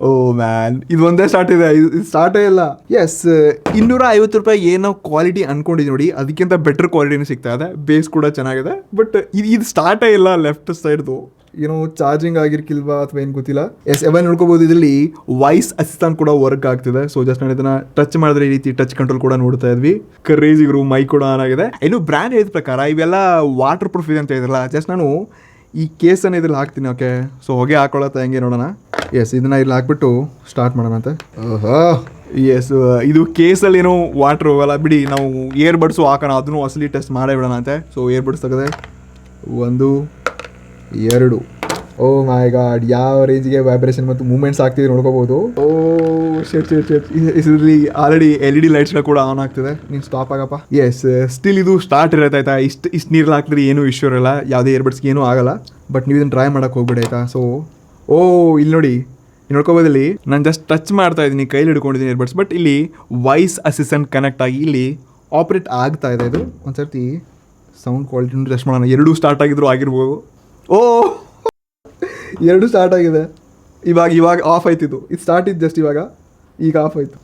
ಓ ಮ್ಯಾನ್ ಇದು ಒಂದೇ ಸ್ಟಾರ್ಟ್ ಇದೆ. ಇದು ಸ್ಟಾರ್ಟೇ ಇಲ್ಲ. ಎಸ್ ಇನ್ನೂರ ಐವತ್ತು ರೂಪಾಯಿ ಏನೋ ಕ್ವಾಲಿಟಿ ಅನ್ಕೊಂಡಿದ್ದೀನಿ ನೋಡಿ, ಅದಕ್ಕಿಂತ ಬೆಟರ್ ಕ್ವಾಲಿಟಿನೂ ಸಿಗ್ತಾ ಇದೆ. ಬೇಸ್ ಕೂಡ ಚೆನ್ನಾಗಿದೆ ಬಟ್ ಇದು ಇದು ಸ್ಟಾರ್ಟೇ ಇಲ್ಲ ಲೆಫ್ಟ್ ಸೈಡ್ದು ಏನೋ ಚಾರ್ಜಿಂಗ್ ಆಗಿರ್ಕಿಲ್ವಾ ಅಥವಾ ಏನು ಗೊತ್ತಿಲ್ಲ. ಎಸ್ ಎವನ್ ನೋಡ್ಕೋಬಹುದು ಇದರಲ್ಲಿ ವಾಯ್ಸ್ ಅಸಿಸ್ಟೆಂಟ್ ಕೂಡ ವರ್ಕ್ ಆಗ್ತಿದೆ. ಸೊ ಜಸ್ಟ್ ನಾನು ಇದನ್ನ ಟಚ್ ಮಾಡಿದ್ರೆ ಈ ರೀತಿ ಟಚ್ ಕಂಟ್ರೋಲ್ ಕೂಡ ನೋಡ್ತಾ ಇದ್ವಿ. ಕ್ರೇಜಿಗರು ಮೈ ಕೂಡ ಆನ್ ಆಗಿದೆ. ಇನ್ನು ಬ್ರ್ಯಾಂಡ್ ಹೇಳಿದ ಪ್ರಕಾರ ಇವೆಲ್ಲ ವಾಟರ್ ಪ್ರೂಫ್ ಇದೆ ಅಂತ ಹೇಳಿದ್ರಲ್ಲ ಜಸ್ಟ್ ನಾನು ಈ ಕೇಸನ್ನು ಇದ್ರಲ್ಲಿ ಹಾಕ್ತೀನಿ ಓಕೆ ಸೊ ಹೊಗೆ ಹಾಕೊಳ್ಳತ್ತೆ ಹೆಂಗೆ ನೋಡೋಣ. ಎಸ್ ಇದನ್ನ ಇಲ್ಲಿ ಹಾಕ್ಬಿಟ್ಟು ಸ್ಟಾರ್ಟ್ ಮಾಡೋಣ ಅಂತ. ಓಹೋ! ಎಸ್ ಇದು ಕೇಸಲ್ಲಿ ಏನೋ ವಾಟ್ರ್ ಹೋಗಲ್ಲ ಬಿಡಿ ನಾವು ಏರ್ ಬಡ್ಸು ಹಾಕೋಣ ಅದನ್ನು ಅಸಲಿ ಟೆಸ್ಟ್ ಮಾಡೇ ಬಿಡೋಣ ಅಂತೆ. ಸೊ ಏರ್ ಬಡ್ಸ್ ತೆಗೆದೆ ಒಂದು ಎರಡು. ಓ ಮೈ ಗಾಡ್ ಯಾವ ರೇಂಜ್ಗೆ ವೈಬ್ರೇಷನ್ ಮತ್ತು ಮೂಮೆಂಟ್ಸ್ ಆಗ್ತಿದೆ ನೋಡ್ಕೋಬಹುದು ಓ ಶೇಟ್ ಇದರಲ್ಲಿ ಆಲ್ರೆಡಿ ಎಲ್ ಇ ಡಿ ಲೈಟ್ಸ್ಗಳು ಕೂಡ ಆನ್ ಆಗ್ತಿದೆ? ನೀನು ಸ್ಟಾಪ್ ಆಗಪ್ಪ. ಎಸ್ ಸ್ಟಿಲ್ ಇದು ಸ್ಟಾರ್ಟ್ ಇರುತ್ತೆ ಆಯ್ತಾ? ಇಷ್ಟು ಇಷ್ಟು ನೀರಲ್ಲಿ ಹಾಕಿದ್ರೆ ಏನೂ ಇಶ್ಯೂ ಇರಲ್ಲ. ಯಾವುದೇ ಏರ್ಬಡ್ಸ್ಗೆ ಏನೂ ಆಗಲ್ಲ. ಬಟ್ ನೀವು ಇದನ್ನು ಟ್ರೈ ಮಾಡೋಕೆ ಹೋಗ್ಬೇಡಿ ಆಯ್ತಾ? ಸೊ ಓ ಇಲ್ಲಿ ನೋಡಿ. ನೋಡ್ಕೋಬೋದಲ್ಲಿ ನಾನು ಜಸ್ಟ್ ಟಚ್ ಮಾಡ್ತಾ ಇದ್ದೀನಿ, ಕೈಲಿ ಹಿಡ್ಕೊಂಡಿದ್ದೀನಿ ಇಯರ್ಬಡ್ಸ್ ಬಟ್ ಇಲ್ಲಿ ವಾಯ್ಸ್ ಅಸಿಸ್ಟೆಂಟ್ ಕನೆಕ್ಟ್ ಆಗಿ ಇಲ್ಲಿ ಆಪ್ರೇಟ್ ಆಗ್ತಾ ಇದೆ ಇದು. ಒಂದ್ಸರ್ತಿ ಸೌಂಡ್ ಕ್ವಾಲಿಟಿನೂ ಟೆಸ್ಟ್ ಮಾಡೋಣ. ಎರಡೂ ಸ್ಟಾರ್ಟ್ ಆಗಿದ್ರು ಆಗಿರ್ಬೋದು. ಓ, ಎರಡು ಸ್ಟಾರ್ಟ್ ಆಗಿದೆ. ಇವಾಗ ಇವಾಗ ಆಫ್ ಆಯ್ತು ಇದು ಸ್ಟಾರ್ಟ್ ಇತ್ತು ಜಸ್ಟ್ ಇವಾಗ. ಈಗ ಆಫ್ ಆಯಿತು.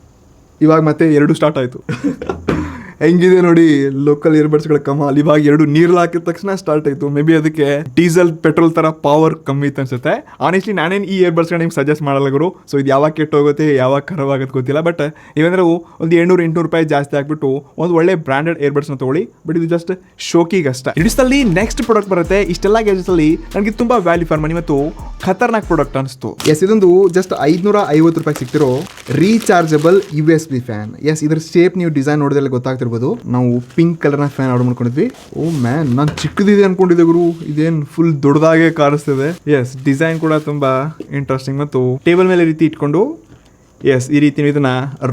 ಇವಾಗ ಮತ್ತೆ ಎರಡು ಸ್ಟಾರ್ಟ್ ಆಯಿತು. ಹೆಂಗಿದೆ ನೋಡಿ ಲೋಕಲ್ ಇಯರ್ಬಡ್ಸ್ಗಳ ಕಮಾಲ್. ಇವಾಗ ಎರಡು ನೀರು ಹಾಕಿದ ತಕ್ಷಣ ಸ್ಟಾರ್ಟ್ ಆಯಿತು. ಮೇ ಬಿ ಅದಕ್ಕೆ ಡೀಸೆಲ್ ಪೆಟ್ರೋಲ್ ಥರ ಪವರ್ ಕಮ್ಮಿ ಇತ್ತು ಅನ್ಸುತ್ತೆ. ಆನೆಸ್ಟ್ಲಿ ನಾನೇನು ಈ ಇಯರ್ಬಡ್ಸ್ಗಳ ನಿಮ್ಗೆ ಸಜೆಸ್ಟ್ ಮಾಡಲ್ಲ ಗುರು. ಸೊ ಇದು ಯಾವಾಗ ಕೆಟ್ಟೋಗುತ್ತೆ ಯಾವಾಗ ಖರಾಬ್ ಆಗುತ್ತೆ ಗೊತ್ತಿಲ್ಲ. ಬಟ್ ಇವಂದ್ರೆ ಒಂದು ಏಳ್ನೂರು, ಎಂಟುನೂರು ರೂಪಾಯಿ ಜಾಸ್ತಿ ಹಾಕ್ಬಿಟ್ಟು ಒಂದು ಒಳ್ಳೆ ಬ್ರ್ಯಾಂಡೆಡ್ ಇಯರ್ಬಡ್ಸ್ನ ತೊಗೊಳ್ಳಿ. ಬಟ್ ಇದು ಜಸ್ಟ್ ಶೋಕಿಗೆ ಅಷ್ಟೇ ಇಡಿಸ್ದಲ್ಲಿ ನೆಕ್ಸ್ಟ್ ಪ್ರಾಡಕ್ಟ್ ಬರುತ್ತೆ. ಇಷ್ಟೆಲ್ಲ ಗ್ಯಾಜೆಟ್ಸ್ ಅಲ್ಲಿ ನನಗೆ ತುಂಬಾ ವ್ಯಾಲ್ಯೂ ಫಾರ್ ಮನಿ ಮತ್ತು ಖತರ್ನಾಕ್ ಪ್ರಾಡಕ್ಟ್ ಅನಿಸ್ತು. ಎಸ್ ಇದೊಂದು ಜಸ್ಟ್ ಐದ್ನೂರ ಐವತ್ತು ರೂಪಾಯಿ ಸಿಗ್ತಿರೋ rechargeable U S B fan yes ಇದ್ರ ಶೇಪ್ ನೀವು ಡಿಸೈನ್ ನೋಡಿದ್ರೆ ಗೊತ್ತಾಗ್ತಿರ್ಬೋದು ನಾವು ಪಿಂಕ್ ಕಲರ್ನ ಫ್ಯಾನ್ ಆರ್ಡರ್ ಮಾಡ್ಕೊಂಡಿದ್ವಿ. ಓ ಮ್ಯಾನ್ ನಾನು ಚಿಕ್ಕದಿದೆ ಅನ್ಕೊಂಡಿದ್ದೆ ಗುರು. ಇದೇನು ಫುಲ್ ದೊಡ್ಡದಾಗೆ ಕಾಣಿಸ್ತಿದೆ. ಎಸ್ ಡಿಸೈನ್ ಕೂಡ ತುಂಬಾ ಇಂಟ್ರೆಸ್ಟಿಂಗ್ ಮತ್ತು ಟೇಬಲ್ ಮೇಲೆ ರೀತಿ ಇಟ್ಕೊಂಡು ಎಸ್ ಈ ರೀತಿ ಇದನ್ನ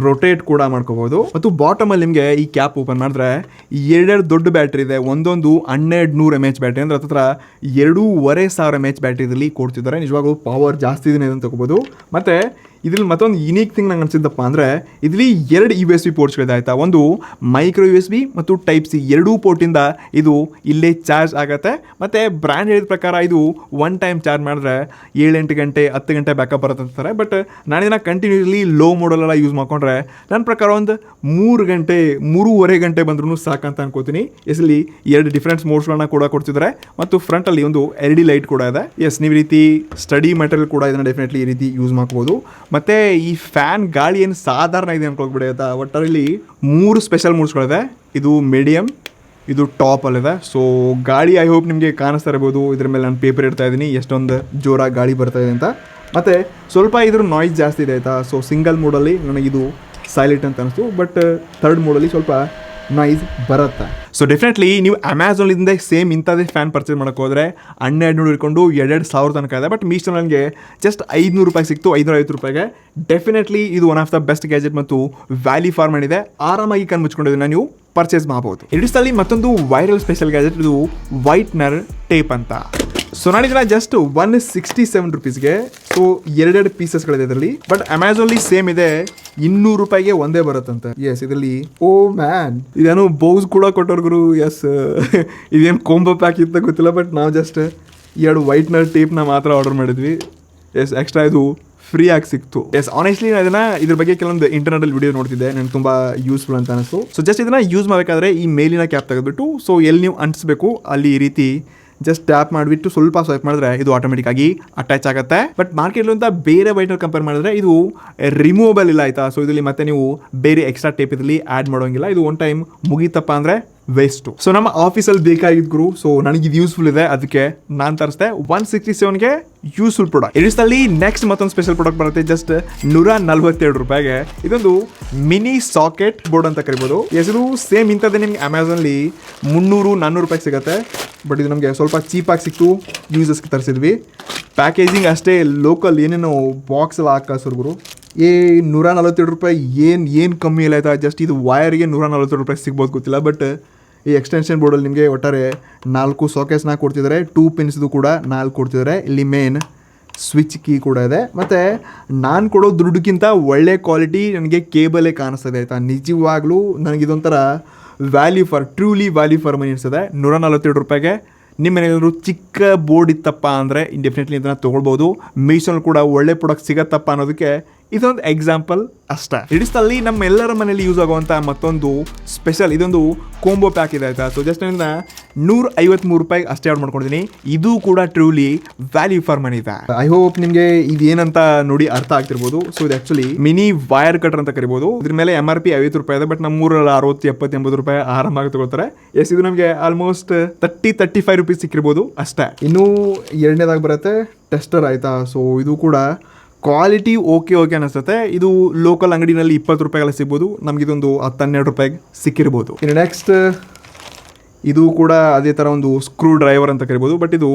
ರೊಟೇಟ್ ಕೂಡ ಮಾಡ್ಕೋಬಹುದು. ಮತ್ತು ಬಾಟಮ್ ಅಲ್ಲಿ ನಿಮಗೆ ಈ ಕ್ಯಾಪ್ ಓಪನ್ ಮಾಡಿದ್ರೆ ಎರಡೆರಡು ದೊಡ್ಡ ಬ್ಯಾಟ್ರಿ ಇದೆ. ಒಂದೊಂದು ಹನ್ನೆರಡು ನೂರು ಎಂ ಎಚ್ ಬ್ಯಾಟ್ರಿ ಅಂದ್ರೆ ಹತ್ರ ಎರಡೂವರೆ ಸಾವಿರ ಎಂ ಎಚ್ ಬ್ಯಾಟ್ರಿದಲ್ಲಿ ಕೊಡ್ತಿದ್ದಾರೆ. ನಿಜವಾಗ್ಲೂ ಪವರ್ ಜಾಸ್ತಿ ಇದೆ ಅಂತ ತಗೋಬಹುದು. ಮತ್ತೆ ಇದ್ರಲ್ಲಿ ಮತ್ತೊಂದು ಯುನೀಕ್ ಥಿಂಗ್ ನಂಗೆ ಅನ್ಸಿದ್ದಪ್ಪ ಅಂದರೆ, ಇದರಲ್ಲಿ ಎರಡು ಯು ಎಸ್ ಬಿ ಪೋರ್ಟ್ಸ್ಗಳಿದೆ ಆಯಿತಾ ಒಂದು ಮೈಕ್ರೋ ಯು ಎಸ್ ಬಿ ಮತ್ತು ಟೈಪ್ ಸಿ ಎರಡೂ ಪೋರ್ಟಿಂದ ಇದು ಇಲ್ಲೇ ಚಾರ್ಜ್ ಆಗುತ್ತೆ. ಮತ್ತು ಬ್ರ್ಯಾಂಡ್ ಹೇಳಿದ ಪ್ರಕಾರ ಇದು ಒನ್ ಟೈಮ್ ಚಾರ್ಜ್ ಮಾಡಿದ್ರೆ ಏಳೆಂಟು ಗಂಟೆ, ಹತ್ತು ಗಂಟೆ ಬ್ಯಾಕಪ್ ಬರುತ್ತೆ ಅಂತಾರೆ. ಬಟ್ ನಾನು ಇದನ್ನು ಕಂಟಿನ್ಯೂಸ್ಲಿ ಲೋ ಮೋಡಲೆಲ್ಲ ಯೂಸ್ ಮಾಡ್ಕೊಂಡ್ರೆ ನನ್ನ ಪ್ರಕಾರ ಒಂದು ಮೂರು ಗಂಟೆ, ಮೂರುವರೆ ಗಂಟೆ ಬಂದ್ರೂ ಸಾಕಂತ ಅನ್ಕೋತೀನಿ. ಎಸ್ಲಿ ಎರಡು ಡಿಫ್ರೆಂಟ್ ಮೋಡ್ಸ್ಗಳನ್ನ ಕೂಡ ಕೊಡ್ತಿದ್ದಾರೆ ಮತ್ತು ಫ್ರಂಟಲ್ಲಿ ಒಂದು ಎಲ್ ಡಿ ಲೈಟ್ ಕೂಡ ಇದೆ. ಎಸ್ ನೀವು ರೀತಿ ಸ್ಟಡಿ ಮೆಟೀರಿಯಲ್ ಕೂಡ ಇದನ್ನು ಡೆಫಿನೆಟ್ಲಿ ಈ ರೀತಿ ಯೂಸ್ ಮಾಡ್ಕೋಬೋದು. ಮತ್ತು ಈ ಫ್ಯಾನ್ ಗಾಳಿ ಏನು ಸಾಧಾರಣ ಇದೆ ಅನ್ಕೊಳ್ಬಿಡಿ ಆಯ್ತಾ? ಒಟ್ಟರಲ್ಲಿ ಮೂರು ಸ್ಪೆಷಲ್ ಮೂಡ್ಸ್ಗಳಿದೆ ಇದು ಮೀಡಿಯಮ್ ಇದು ಟಾಪಲ್ಲಿದೆ ಸೊ ಗಾಳಿ ಐ ಹೋಪ್ ನಿಮಗೆ ಕಾಣಿಸ್ತಾ ಇರ್ಬೋದು. ಇದ್ರ ಮೇಲೆ ನಾನು ಪೇಪರ್ ಇಡ್ತಾ ಇದ್ದೀನಿ. ಎಷ್ಟೊಂದು ಜೋರಾಗಿ ಗಾಳಿ ಬರ್ತಾ ಇದೆ ಅಂತ. ಮತ್ತು ಸ್ವಲ್ಪ ಇದ್ರ ನಾಯ್ಸ್ ಜಾಸ್ತಿ ಇದೆ ಆಯಿತಾ? ಸೊ ಸಿಂಗಲ್ ಮೂಡಲ್ಲಿ ನನಗಿದು ಸೈಲೆಂಟ್ ಅಂತ ಅನಿಸ್ತು. ಬಟ್ ಥರ್ಡ್ ಮೂಡಲ್ಲಿ ಸ್ವಲ್ಪ ನಾಯ್ಸ್ ಬರುತ್ತೆ. ಸೊ ಡೆಫಿನೆಟ್ಲಿ ನೀವು ಅಮೆಝಾನಿಂದ ಸೇಮ್ ಇಂಥದ್ದೇ ಫ್ಯಾನ್ ಪರ್ಚೇಸ್ ಮಾಡೋಕೆ ಹೋದರೆ ಹನ್ನೆರಡು ನೂರು ಇಟ್ಕೊಂಡು ಎರಡೆರಡು ಸಾವಿರ ತನಕ ಇದೆ. ಬಟ್ ಮೀಶೋ ನನಗೆ ಜಸ್ಟ್ ಐದುನೂರು ರೂಪಾಯಿ ಸಿಕ್ತು ಐದುನೂರ ಐವತ್ತು ರೂಪಾಯಿಗೆ. ಡೆಫಿನೆಟ್ಲಿ ಇದು one of the best gadget ಮತ್ತು ವ್ಯಾಲಿ ಫಾರ್ಮ್ ಇದೆ ಆರಾಮಾಗಿ ಕಣ್ಮುಚ್ಕೊಂಡಿದ್ದೀನಿ ನೀವು? ಪರ್ಚೇಸ್ ಮಾಡಬಹುದು ಇಡಿಸ್ದಲ್ಲಿ ಮತ್ತೊಂದು ವೈರಲ್ ಸ್ಪೆಷಲ್ ಗ್ಯಾಜೆಟ್ ಇದು ವೈಟ್ನರ್ ಟೇಪ್ ಅಂತ. ಸೊ ನಾನು ಇದನ್ನ ಜಸ್ಟ್ ಒನ್ ಸಿಕ್ಸ್ಟಿ ಸೆವೆನ್ ರುಪೀಸ್ಗೆ ಸೊ ಎರಡೆರಡು ಪೀಸಸ್ಗಳಿದೆ ಇದರಲ್ಲಿ. ಬಟ್ ಅಮೆಝಾನ್ಲಿ ಸೇಮ್ ಇದೆ, ಇನ್ನೂರು ರೂಪಾಯಿಗೆ ಒಂದೇ ಬರುತ್ತಂತ. ಎಸ್ ಇದರಲ್ಲಿ ಓ ಮ್ಯಾನ್ ಇದೇನು ಬೌಸ್ ಕೂಡ ಕೊಟ್ಟವ್ರು ಗುರು ಎಸ್ ಇದೇನು ಕೊಂಬ ಪ್ಯಾಕ್ ಇತ್ತ ಗೊತ್ತಿಲ್ಲ ಬಟ್ ನಾವು ಜಸ್ಟ್ ಎರಡು ವೈಟ್ನರ್ ಟೇಪ್ನ ಮಾತ್ರ ಆರ್ಡರ್ ಮಾಡಿದ್ವಿ. ಎಸ್ ಎಕ್ಸ್ಟ್ರಾ ಇದು ಫ್ರೀ ಆಗಿ ಸಿಕ್ತು. ಎಸ್ ಆನೆಸ್ಟ್ಲಿ ನಾನು ಇದನ್ನ ಇದ್ರ ಬಗ್ಗೆ ಕೆಲವೊಂದು ಇಂಟರ್ನೆಟ್ ವಿಡಿಯೋ ನೋಡ್ತಿದ್ದೆ. ನನಗೆ ತುಂಬಾ ಯೂಸ್ಫುಲ್ ಅಂತ ಅನಿಸ್ತು. ಸೊ ಜಸ್ಟ್ ಇದನ್ನ ಯೂಸ್ ಮಾಡಬೇಕಾದ್ರೆ ಈ ಮೇಲಿನ ಕ್ಯಾಪ್ ತೆಗೆದ್ಬಿಟ್ಟು ಸೊ ಎಲ್ಲಿ ನೀವು ಅಂಟಿಸ್ಬೇಕು, ಅಲ್ಲಿ ಈ ರೀತಿ ಜಸ್ಟ್ ಟ್ಯಾಪ್ ಮಾಡಿಬಿಟ್ಟು ಸ್ವಲ್ಪ ಸ್ವೈಪ್ ಮಾಡಿದ್ರೆ ಇದು ಆಟೋಮೆಟಿಕ್ ಆಗಿ ಅಟ್ಯಾಚ್ ಆಗುತ್ತೆ. ಬಟ್ ಮಾರ್ಕೆಟ್ ಅಂತ ಬೇರೆ ವೈಟ್ನಲ್ಲಿ ಕಂಪೇರ್ ಮಾಡಿದ್ರೆ ಇದು ರಿಮೂವಬಲ್ ಇಲ್ಲ ಆಯ್ತಾ? ಸೊ ಇದರಲ್ಲಿ ಮತ್ತೆ ನೀವು ಬೇರೆ ಎಕ್ಸ್ಟ್ರಾ ಟೇಪ್ ಇದರಲ್ಲಿ ಆ್ಯಡ್ ಮಾಡೋಂಗಿಲ್ಲ. ಇದು ಒನ್ ಟೈಮ್ ಮುಗೀತಪ್ಪ ಅಂದ್ರೆ ವೇಸ್ಟು ಸೊ ನಮ್ಮ ಆಫೀಸಲ್ಲಿ ಗುರು ಸೊ ನನಗೆ ಇದು ಯೂಸ್ಫುಲ್ ಇದೆ. ಅದಕ್ಕೆ ನಾನು ತರಿಸ್ದೆ. ಒನ್ ಸಿಕ್ಸ್ಟಿ ಸೆವೆನ್ಗೆ ಯೂಸ್ಫುಲ್ ಪ್ರಾಡಕ್ಟ್ ಇರಿಸ್ದಲ್ಲಿ ನೆಕ್ಸ್ಟ್ ಮತ್ತೊಂದು ಸ್ಪೆಷಲ್ ಪ್ರಾಡಕ್ಟ್ ಬರುತ್ತೆ. ಜಸ್ಟ್ ನೂರ ನಲ್ವತ್ತೆರಡು ರೂಪಾಯಿಗೆ. ಇದೊಂದು ಮಿನಿ ಸಾಕೆಟ್ ಬೋರ್ಡ್ ಅಂತ ಕರಿಬೋದು. ಹೆಸರು ಸೇಮ್ ಇಂಥದ್ದೇ ನಿಮ್ಗೆ ಅಮೆಝಾನಲ್ಲಿ ಮುನ್ನೂರು, ನಾನ್ನೂರು ರೂಪಾಯಿ ಸಿಗುತ್ತೆ. ಬಟ್ ಇದು ನಮಗೆ ಸ್ವಲ್ಪ ಚೀಪಾಗಿ ಸಿಕ್ತು. ಯೂಸಸ್ಗೆ ತರಿಸಿದ್ವಿ. ಪ್ಯಾಕೇಜಿಂಗ್ ಅಷ್ಟೇ ಲೋಕಲ್ ಏನೇನೋ ಬಾಕ್ಸ್ ಎಲ್ಲ ಹಾಕಿ ಏ, ನೂರ ನಲವತ್ತೆರಡು ರೂಪಾಯಿ ಏನು ಏನು ಕಮ್ಮಿ ಇಲ್ಲ ಆಯ್ತಾ? ಜಸ್ಟ್ ಇದು ವೈರ್ಗೆ ನೂರ ನಲವತ್ತೆರಡು ರೂಪಾಯಿ ಸಿಗ್ಬೋದು ಗೊತ್ತಿಲ್ಲ. ಬಟ್ ಈ ಎಕ್ಸ್ಟೆನ್ಷನ್ ಬೋರ್ಡಲ್ಲಿ ನಿಮಗೆ ಒಟ್ಟಾರೆ ನಾಲ್ಕು ಸಾಕೆಟ್ಸ್ನ ಕೊಡ್ತಿದ್ದಾರೆ ಟೂ ಪಿನ್ಸ್ದು ಕೂಡ ನಾಲ್ಕು ಕೊಡ್ತಿದ್ದಾರೆ ಇಲ್ಲಿ ಮೇನ್ ಸ್ವಿಚ್ ಕೀ ಕೂಡ ಇದೆ. ಮತ್ತು ನಾನು ಕೊಡೋ ದುಡ್ಡುಗಿಂತ ಒಳ್ಳೆ ಕ್ವಾಲಿಟಿ ನನಗೆ ಕೇಬಲೇ ಕಾಣಿಸ್ತದೆ ಆಯಿತಾ? ನಿಜವಾಗ್ಲೂ ನನಗಿದೊಂಥರ value for truly value for money ಅನಿಸ್ತದೆ. ನೂರ ನಲವತ್ತೆರಡು ರೂಪಾಯಿಗೆ ನಿಮ್ಮ ಚಿಕ್ಕ ಬೋರ್ಡ್ ಇತ್ತಪ್ಪ ಅಂದರೆ ಇಂಡೆಫಿನೆಟ್ಲಿ ಇದನ್ನು ತೊಗೊಳ್ಬೋದು. ಮೀಶೋಲ್ಲಿ ಕೂಡ ಒಳ್ಳೆ ಪ್ರಾಡಕ್ಟ್ ಸಿಗತ್ತಪ್ಪ ಅನ್ನೋದಕ್ಕೆ ಇದೊಂದು ಎಕ್ಸಾಂಪಲ್ ಅಷ್ಟೇ ಹಿಡಿಸ್ತಲ್ಲಿ ನಮ್ಮೆಲ್ಲರ ಮನೇಲಿ ಯೂಸ್ ಆಗುವಂಥ ಮತ್ತೊಂದು ಸ್ಪೆಷಲ್ ಇದೊಂದು ಕೋಂಬೋ ಪ್ಯಾಕ್ ಇದೆ ಆಯಿತಾ? ಸೊ ಜಸ್ಟ್ ನಾನು ನೂರ ಐವತ್ಮೂರು ರೂಪಾಯಿ ಅಷ್ಟೇ ಆರ್ಡ್ ಮಾಡ್ಕೊಂಡಿದ್ದೀನಿ. ಇದು ಕೂಡ ಟ್ರೂಲಿ ವ್ಯಾಲ್ಯೂ ಫಾರ್ ಮನಿ ಇದೆ. ಐ ಹೋಪ್ ನಿಮಗೆ ಇದೇನಂತ ನೋಡಿ ಅರ್ಥ ಆಗ್ತಿರ್ಬೋದು. ಸೊ ಇದು ಆ್ಯಕ್ಚುಲಿ ಮಿನಿ ವೈರ್ ಕಟರ್ ಅಂತ ಕರಿಬೋದು. ಇದ್ರ ಮೇಲೆ ಎಂ ಆರ್ ಪಿ ಐವತ್ತು ರೂಪಾಯಿ ಇದೆ ಬಟ್ ನಮ್ಮೂರಲ್ಲಿ ಅರವತ್ತು ಎಪ್ಪತ್ತು ಎಂಬತ್ತು ರೂಪಾಯಿ ಆರಾಮಾಗಿ ತಗೊಳ್ತಾರೆ. ಎಸ್ ಇದು ನಮಗೆ almost thirty thirty five rupees ಸಿಕ್ಕಿರ್ಬೋದು ಅಷ್ಟೇ. ಇನ್ನೂ ಎರಡನೇದಾಗಿ ಬರುತ್ತೆ ಟೆಸ್ಟರ್ ಆಯಿತಾ? ಸೊ ಇದು ಕೂಡ ಕ್ವಾಲಿಟಿ ಓಕೆ ಓಕೆ ಅನಿಸುತ್ತೆ. ಇದು ಲೋಕಲ್ ಅಂಗಡಿನಲ್ಲಿ ಇಪ್ಪತ್ತು ರೂಪಾಯಿಗೆಲ್ಲ ಸಿಗ್ಬೋದು. ನಮಗಿದೊಂದು ಹತ್ತು ಹನ್ನೆರಡು ರೂಪಾಯಿಗೆ ಸಿಕ್ಕಿರ್ಬೋದು. ಇನ್ನು ನೆಕ್ಸ್ಟ್ ಇದು ಕೂಡ ಅದೇ ಥರ ಒಂದು ಸ್ಕ್ರೂ ಡ್ರೈವರ್ ಅಂತ ಕರಿಬೋದು. ಬಟ್ ಇದು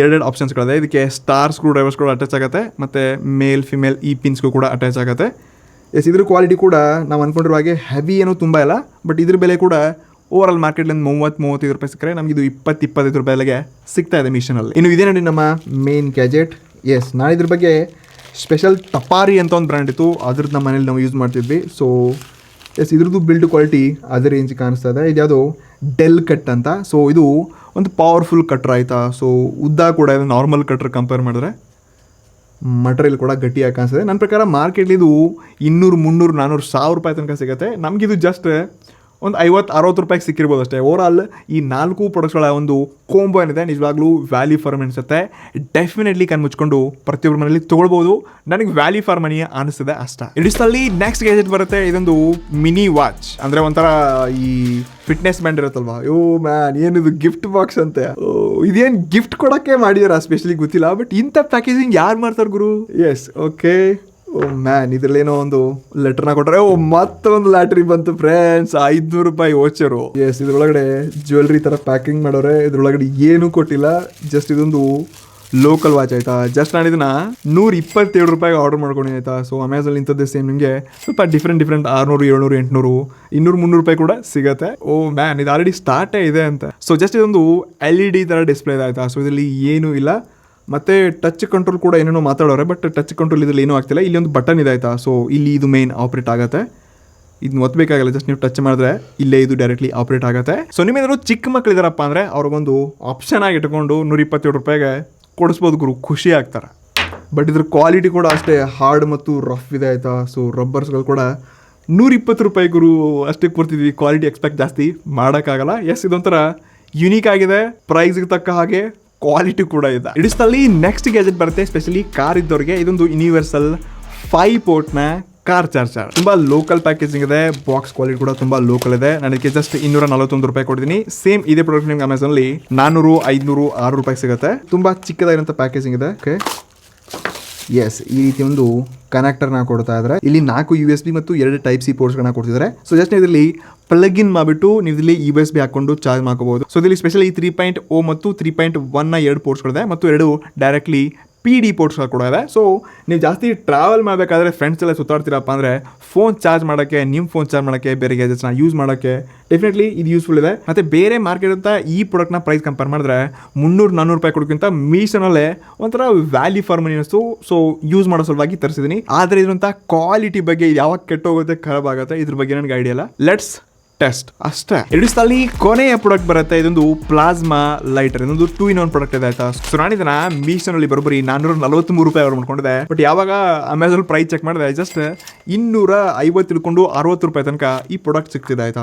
ಎರಡೆರಡು ಆಪ್ಷನ್ಸ್ಗಳಿದೆ ಇದಕ್ಕೆ ಸ್ಟಾರ್ ಸ್ಕ್ರೂ ಡ್ರೈವರ್ಸ್ ಕೂಡ ಅಟ್ಯಾಚ್ ಆಗುತ್ತೆ. ಮತ್ತು ಮೇಲ್ ಫಿಮೇಲ್ ಈ ಪಿನ್ಸ್ಗೂ ಕೂಡ ಅಟ್ಯಾಚ್ ಆಗುತ್ತೆ. ಎಸ್ ಇದ್ರ ಕ್ವಾಲಿಟಿ ಕೂಡ ನಾವು ಅಂದ್ಕೊಂಡಿರೋ ಹಾಗೆ ಹೆವಿ ಏನೂ ತುಂಬ ಇಲ್ಲ. ಬಟ್ ಇದ್ರ ಬೆಲೆ ಕೂಡ ಓವರ್ ಆಲ್ ಮಾರ್ಕೆಟ್ಲಿಂದ ಮೂವತ್ತು, ಮೂವತ್ತೈದು ರೂಪಾಯಿ ಸಿಕ್ಕರೆ ನಮಗೆ ಇದು ಇಪ್ಪತ್ತು, ಇಪ್ಪತ್ತೈದು ರೂಪಾಯಿಗೆ ಸಿಗ್ತಾ ಇದೆ ಮಿಷನಲ್ಲಿ ಇನ್ನು ಇದೇ ನೋಡಿ ನಮ್ಮ ಮೇನ್ ಗ್ಯಾಜೆಟ್ ಎಸ್ ನಾನು ಇದ್ರ ಬಗ್ಗೆ ಸ್ಪೆಷಲ್ ಟಪಾರಿ ಅಂತ ಒಂದು ಬ್ರ್ಯಾಂಡ್ ಇತ್ತು. ಅದ್ರದ್ದು ನಮ್ಮ ಮನೇಲಿ ನಾವು ಯೂಸ್ ಮಾಡ್ತಿದ್ವಿ. ಸೊ ಎಸ್ ಇದ್ರದ್ದು ಬಿಲ್ಡ್ ಕ್ವಾಲಿಟಿ ಅದೇ ರೇಂಜ್ ಕಾಣಿಸ್ತಾ ಇದೆ. ಇದು ಯಾವುದೋ? ಡೆಲ್ ಕಟ್ ಅಂತ. ಸೊ ಇದು ಒಂದು ಪವರ್ಫುಲ್ ಕಟ್ರ್ ಆಯಿತಾ? ಸೊ ಉದ್ದ ಕೂಡ ಇದು ನಾರ್ಮಲ್ ಕಟ್ರ್ ಕಂಪೇರ್ ಮಾಡಿದ್ರೆ ಮಟೀರಿಯಲ್ ಕೂಡ ಗಟ್ಟಿಯಾಗಿ ಕಾಣಿಸ್ತದೆ ನನ್ನ ಪ್ರಕಾರ ಮಾರ್ಕೆಟ್ಲಿ ಇದು ಇನ್ನೂರು, ಮುನ್ನೂರು ನಾನ್ನೂರು ಸಾವಿರ ರೂಪಾಯಿ ತನಕ ಸಿಗುತ್ತೆ. ನಮಗಿದು ಜಸ್ಟ್ ಒಂದು ಐವತ್ತು, ಅರವತ್ತು ರೂಪಾಯಿಗೆ ಸಿಕ್ಕಿರ್ಬೋದು ಅಷ್ಟೇ. ಓವರ್ ಆಲ್ ಈ ನಾಲ್ಕು ಪ್ರಾಡಕ್ಟ್ಸ್ಗಳ ಒಂದು ಕೋಂಬೋ ಏನಿದೆ, ನಿಜವಾಗ್ಲೂ ವ್ಯಾಲ್ಯೂ ಫಾರ್ ಮನಿ ಅನಿಸುತ್ತೆ. ಡೆಫಿನೆಟ್ಲಿ ಕಣ್ ಮುಚ್ಕೊಂಡು ಪ್ರತಿಯೊಬ್ಬರ ಮನೇಲಿ ತೊಗೊಳ್ಬೋದು. ನನಗೆ ವ್ಯಾಲ್ಯೂ ಫಾರ್ ಮನಿ ಅನಿಸ್ತದೆ ಅಷ್ಟೇ. ಇಡಿಸ್ನಲ್ಲಿ ನೆಕ್ಸ್ಟ್ ಗ್ಯಾಜೆಟ್ ಬರುತ್ತೆ, ಇದೊಂದು ಮಿನಿ ವಾಚ್ ಅಂದರೆ ಒಂಥರ ಈ ಫಿಟ್ನೆಸ್ ಬ್ಯಾಂಡ್ ಇರುತ್ತಲ್ವಾ? ಯೋ ಮ್ಯಾನ್ ಏನಿದು ಗಿಫ್ಟ್ ಬಾಕ್ಸ್ ಅಂತೆ. ಇದೇನ್ ಗಿಫ್ಟ್ ಕೊಡೋಕೆ ಮಾಡಿದಾರ? ಸ್ಪೆಷಲಿ ಗೊತ್ತಿಲ್ಲ ಬಟ್ ಇಂಥ ಪ್ಯಾಕೇಜಿಂಗ್ ಯಾರು ಮಾಡ್ತಾರೆ ಗುರು? ಎಸ್ ಓಕೆ ಓ ಮ್ಯಾನ್, ಇದ್ರಲ್ಲೇನೋ ಒಂದು ಲೆಟರ್ನ ಕೊಟ್ಟರೆ ಓ, ಮತ್ತೊಂದು ಲ್ಯಾಟ್ರಿ ಬಂತು ಫ್ರೆಂಡ್ಸ್ ಐದ್ನೂರು ರೂಪಾಯಿ ಓಚರು ಎಸ್ ಇದ್ರೊಳಗಡೆ ಜ್ಯುವೆಲ್ರಿ ಥರ ಪ್ಯಾಕಿಂಗ್ ಮಾಡೋರೆ. ಇದ್ರೊಳಗಡೆ ಏನೂ ಕೊಟ್ಟಿಲ್ಲ. ಜಸ್ಟ್ ಇದೊಂದು ಲೋಕಲ್ ವಾಚ್ ಆಯ್ತಾ? ಜಸ್ಟ್ ನಾನು ಇದನ್ನ ನೂರ ಇಪ್ಪತ್ತೇಳು ರೂಪಾಯಿಗೆ ಆರ್ಡರ್ ಮಾಡ್ಕೊಂಡು ಆಯ್ತಾ? ಸೊ ಅಮೆಝಾನ್ ಇಂಥದ್ದೇ ಸೇಮ್ ನಿಮಗೆ. ಸ್ವಲ್ಪ ಡಿಫ್ರೆಂಟ್ ಡಿಫ್ರೆಂಟ್ ಆರ್ನೂರು, ಏಳ್ನೂರು, ಎಂಟುನೂರು, ಇನ್ನೂರು, ಮುನ್ನೂರು ರೂಪಾಯಿ ಕೂಡ ಸಿಗುತ್ತೆ. ಓ ಮ್ಯಾನ್, ಇದು ಆಲ್ರೆಡಿ ಸ್ಟಾರ್ಟೇ ಇದೆ ಅಂತ. ಸೊ ಜಸ್ಟ್ ಇದೊಂದು ಎಲ್ ಇ ಡಿ ಥರ ಡಿಸ್ಪ್ಲೇ ಆಯ್ತಾ? ಸೊ ಇದರಲ್ಲಿ ಏನೂ ಇಲ್ಲ. ಮತ್ತೆ ಟಚ್ ಕಂಟ್ರೋಲ್ ಕೂಡ ಏನೇನೋ ಮಾತಾಡೋರೆ ಬಟ್ ಟಚ್ ಕಂಟ್ರೋಲ್ ಇದ್ರಲ್ಲಿ ಏನೂ ಆಗ್ತಿಲ್ಲ. ಇಲ್ಲಿ ಒಂದು ಬಟನ್ ಇದೆ ಆಯ್ತಾ? ಸೊ ಇಲ್ಲಿ ಇದು ಮೇನ್ ಆಪ್ರೇಟ್ ಆಗುತ್ತೆ. ಇದನ್ನ ಒತ್ತಬೇಕಾಗಲ್ಲ ಜಸ್ಟ್ ನೀವು ಟಚ್ ಮಾಡಿದ್ರೆ ಇಲ್ಲೇ ಇದು ಡೈರೆಕ್ಟ್ಲಿ ಆಪ್ರೇಟ್ ಆಗುತ್ತೆ. ಸೊ ನಿಮ್ಮೇನಾದ್ರು ಚಿಕ್ಕ ಮಕ್ಕಳಿದಾರಪ್ಪ ಅಂದರೆ ಅವ್ರಿಗೊಂದು ಆಪ್ಷನ್ ಆಗಿ ಇಟ್ಕೊಂಡು ನೂರ ಇಪ್ಪತ್ತೇಳು ರೂಪಾಯಿಗೆ ಕೊಡಿಸ್ಬೋದು ಗುರು, ಖುಷಿ ಆಗ್ತಾರೆ. ಬಟ್ ಇದ್ರ ಕ್ವಾಲಿಟಿ ಕೂಡ ಅಷ್ಟೇ ಹಾರ್ಡ್ ಮತ್ತು ರಫ್ ಇದೆ ಆಯಿತಾ? ಸೊ ರಬ್ಬರ್ಸ್ಗಳು ಕೂಡ ನೂರ ಇಪ್ಪತ್ತು ರೂಪಾಯಿ ಗುರು ಅಷ್ಟೇ ಕೊಡ್ತಿದ್ವಿ. ಕ್ವಾಲಿಟಿ ಎಕ್ಸ್ಪೆಕ್ಟ್ ಜಾಸ್ತಿ ಮಾಡೋಕ್ಕಾಗಲ್ಲ. ಎಸ್ ಇದೊಂಥರ ಯುನೀಕ್ ಆಗಿದೆ. ಪ್ರೈಸ್ಗೆ ತಕ್ಕ ಹಾಗೆ ಕ್ವಾಲಿಟಿ ಕೂಡ ಇದೆ. ಇಡಿಸ್ನಲ್ಲಿ ನೆಕ್ಸ್ಟ್ ಗ್ಯಾಜೆಟ್ ಬರುತ್ತೆ ಸ್ಪೆಷಲಿ ಕಾರ್ ಇದ್ದವ್ರಿಗೆ ಇದೊಂದು ಯೂನಿವರ್ಸಲ್ ಫೈವ್ ಪೋರ್ಟ್ನ ಕಾರ್ ಚಾರ್ಜರ್ ತುಂಬಾ ಲೋಕಲ್ ಪ್ಯಾಕೇಜಿಂಗ್ ಇದೆ ಬಾಕ್ಸ್ ಕ್ವಾಲಿಟಿ ಕೂಡ ತುಂಬಾ ಲೋಕಲ್ ಇದೆ. ನನಗೆ ಜಸ್ಟ್ ಇನ್ನೂರ ನಲವತ್ತೊಂದು ರೂಪಾಯಿ ಕೊಡ್ತೀನಿ. ಸೇಮ್ ಇದೇ ಪ್ರಾಡಕ್ಟ್ ನಿಮ್ಗೆ ಅಮೆಝಾನ್ ಅಲ್ಲಿ ನಾನೂರು, ಐದುನೂರು ಆರು ರೂಪಾಯಿ ಸಿಗುತ್ತೆ. ತುಂಬಾ ಚಿಕ್ಕದಾಗಿರುವಂತ ಪ್ಯಾಕೇಜಿಂಗ್ ಇದೆ. ಓಕೆ ಎಸ್ ಈ ರೀತಿ ಒಂದು ಕನೆಕ್ಟರ್ನ ಕೊಡ್ತಾ ಇದ್ರೆ. ಇಲ್ಲಿ ನಾಲ್ಕು ಯು ಎಸ್ ಬಿ ಮತ್ತು ಎರಡು ಟೈಪ್ ಸಿ ಪೋರ್ಟ್ಸ್ಗಳನ್ನ ಕೊಡ್ತಿದ್ದಾರೆ ಸೊ ಜಸ್ಟ್ ಇದರಲ್ಲಿ ಪ್ಲಗ್ ಇನ್ ಮಾಡಿಬಿಟ್ಟು ನೀವು ಇಲ್ಲಿ ಯು ಎಸ್ ಬಿ ಹಾಕೊಂಡು ಚಾರ್ಜ್ ಮಾಡ್ಕೋಬಹುದು. ಸೊ ಇದರಲ್ಲಿ ಸ್ಪೆಷಲಿ ತ್ರೀ ಪಾಯಿಂಟ್ ಓ ಮತ್ತು ತ್ರೀ ಪಾಯಿಂಟ್ ಒನ್ನ ಎರಡು ಪೋರ್ಟ್ಸ್ಗಳಿದೆ ಮತ್ತು ಎರಡು ಡೈರೆಕ್ಟ್ಲಿ ಪಿ ಡಿ ಪೋರ್ಟ್ಸ್ಗಳು ಕೂಡ ಇದೆ. ಸೊ ನೀವು ಜಾಸ್ತಿ ಟ್ರಾವೆಲ್ ಮಾಡಬೇಕಾದ್ರೆ ಫ್ರೆಂಡ್ಸ್ ಎಲ್ಲ ಸುತ್ತಾಡ್ತೀರಪ್ಪ ಅಂದರೆ ಫೋನ್ ಚಾರ್ಜ್ ಮಾಡೋಕ್ಕೆ ನಿಮ್ಮ ಫೋನ್ ಚಾರ್ಜ್ ಮಾಡೋಕ್ಕೆ, ಬೇರೆ ಗ್ಯಾಜೆಟ್ಸ್ನ ಯೂಸ್ ಮಾಡೋಕ್ಕೆ ಡೆಫಿನೆಟ್ಲಿ ಇದು ಯೂಸ್ಫುಲ್ ಇದೆ. ಮತ್ತು ಬೇರೆ ಮಾರ್ಕೆಟ್ ಅಂತ ಈ ಪ್ರಾಡಕ್ಟ್ನ ಪ್ರೈಸ್ ಕಂಪೇರ್ ಮಾಡಿದ್ರೆ ಮುನ್ನೂರು ನಾನ್ನೂರು ರೂಪಾಯಿ ಕೊಡೋಕ್ಕಿಂತ ಮೀಶೋನಲ್ಲೇ ಒಂಥರ ವ್ಯಾಲ್ಯೂ ಫಾರ್ ಮನಿ ಅನಿಸ್ತು ಸೊ ಯೂಸ್ ಮಾಡೋ ಸಲುವಾಗಿ ತರಿಸಿದ್ದೀನಿ ಆದರೆ ಇದರಂಥ ಕ್ವಾಲಿಟಿ ಬಗ್ಗೆ ಯಾವಾಗ ಕೆಟ್ಟೋಗುತ್ತೆ, ಖರಾಬ್ ಆಗುತ್ತೆ, ಇದ್ರ ಬಗ್ಗೆ ನನಗೆ ಐಡಿಯಾ ಇಲ್ಲ. ಲೆಟ್ಸ್ ಟೆಸ್ಟ್ ಅಷ್ಟೇ. ಎರಡು ಸಲ ಕೊನೆಯ ಪ್ರಾಡಕ್ಟ್ ಬರುತ್ತೆ, ಇದೊಂದು ಪ್ಲಾಸ್ಮಾ ಲೈಟರ್, ಇದೊಂದು ಟೂ ಇನ್ ಒನ್ ಪ್ರಾಡಕ್ಟ್ ಇದೆ ಆಯ್ತಾ? ಸೊ ನಾನು ಇದನ್ನ ಮೀಶೋನಲ್ಲಿ ಬರೋಬ್ಬರಿ ನಾನ್ನೂರ ನಲವತ್ತ್ಮೂರು ರೂಪಾಯಿ ಆರ್ಡರ್ ಮಾಡ್ಕೊಂಡಿದೆ ಬಟ್ ಯಾವಾಗ ಅಮೆಝಾನ್ ಪ್ರೈಸ್ ಚೆಕ್ ಮಾಡಿದೆ ಜಸ್ಟ್ ಇನ್ನೂರ ಐವತ್ತು ಇಳ್ಕೊಂಡು ಅರವತ್ತು ರೂಪಾಯಿ ತನಕ ಈ ಪ್ರಾಡಕ್ಟ್ ಸಿಗ್ತಿದೆ ಆಯ್ತಾ?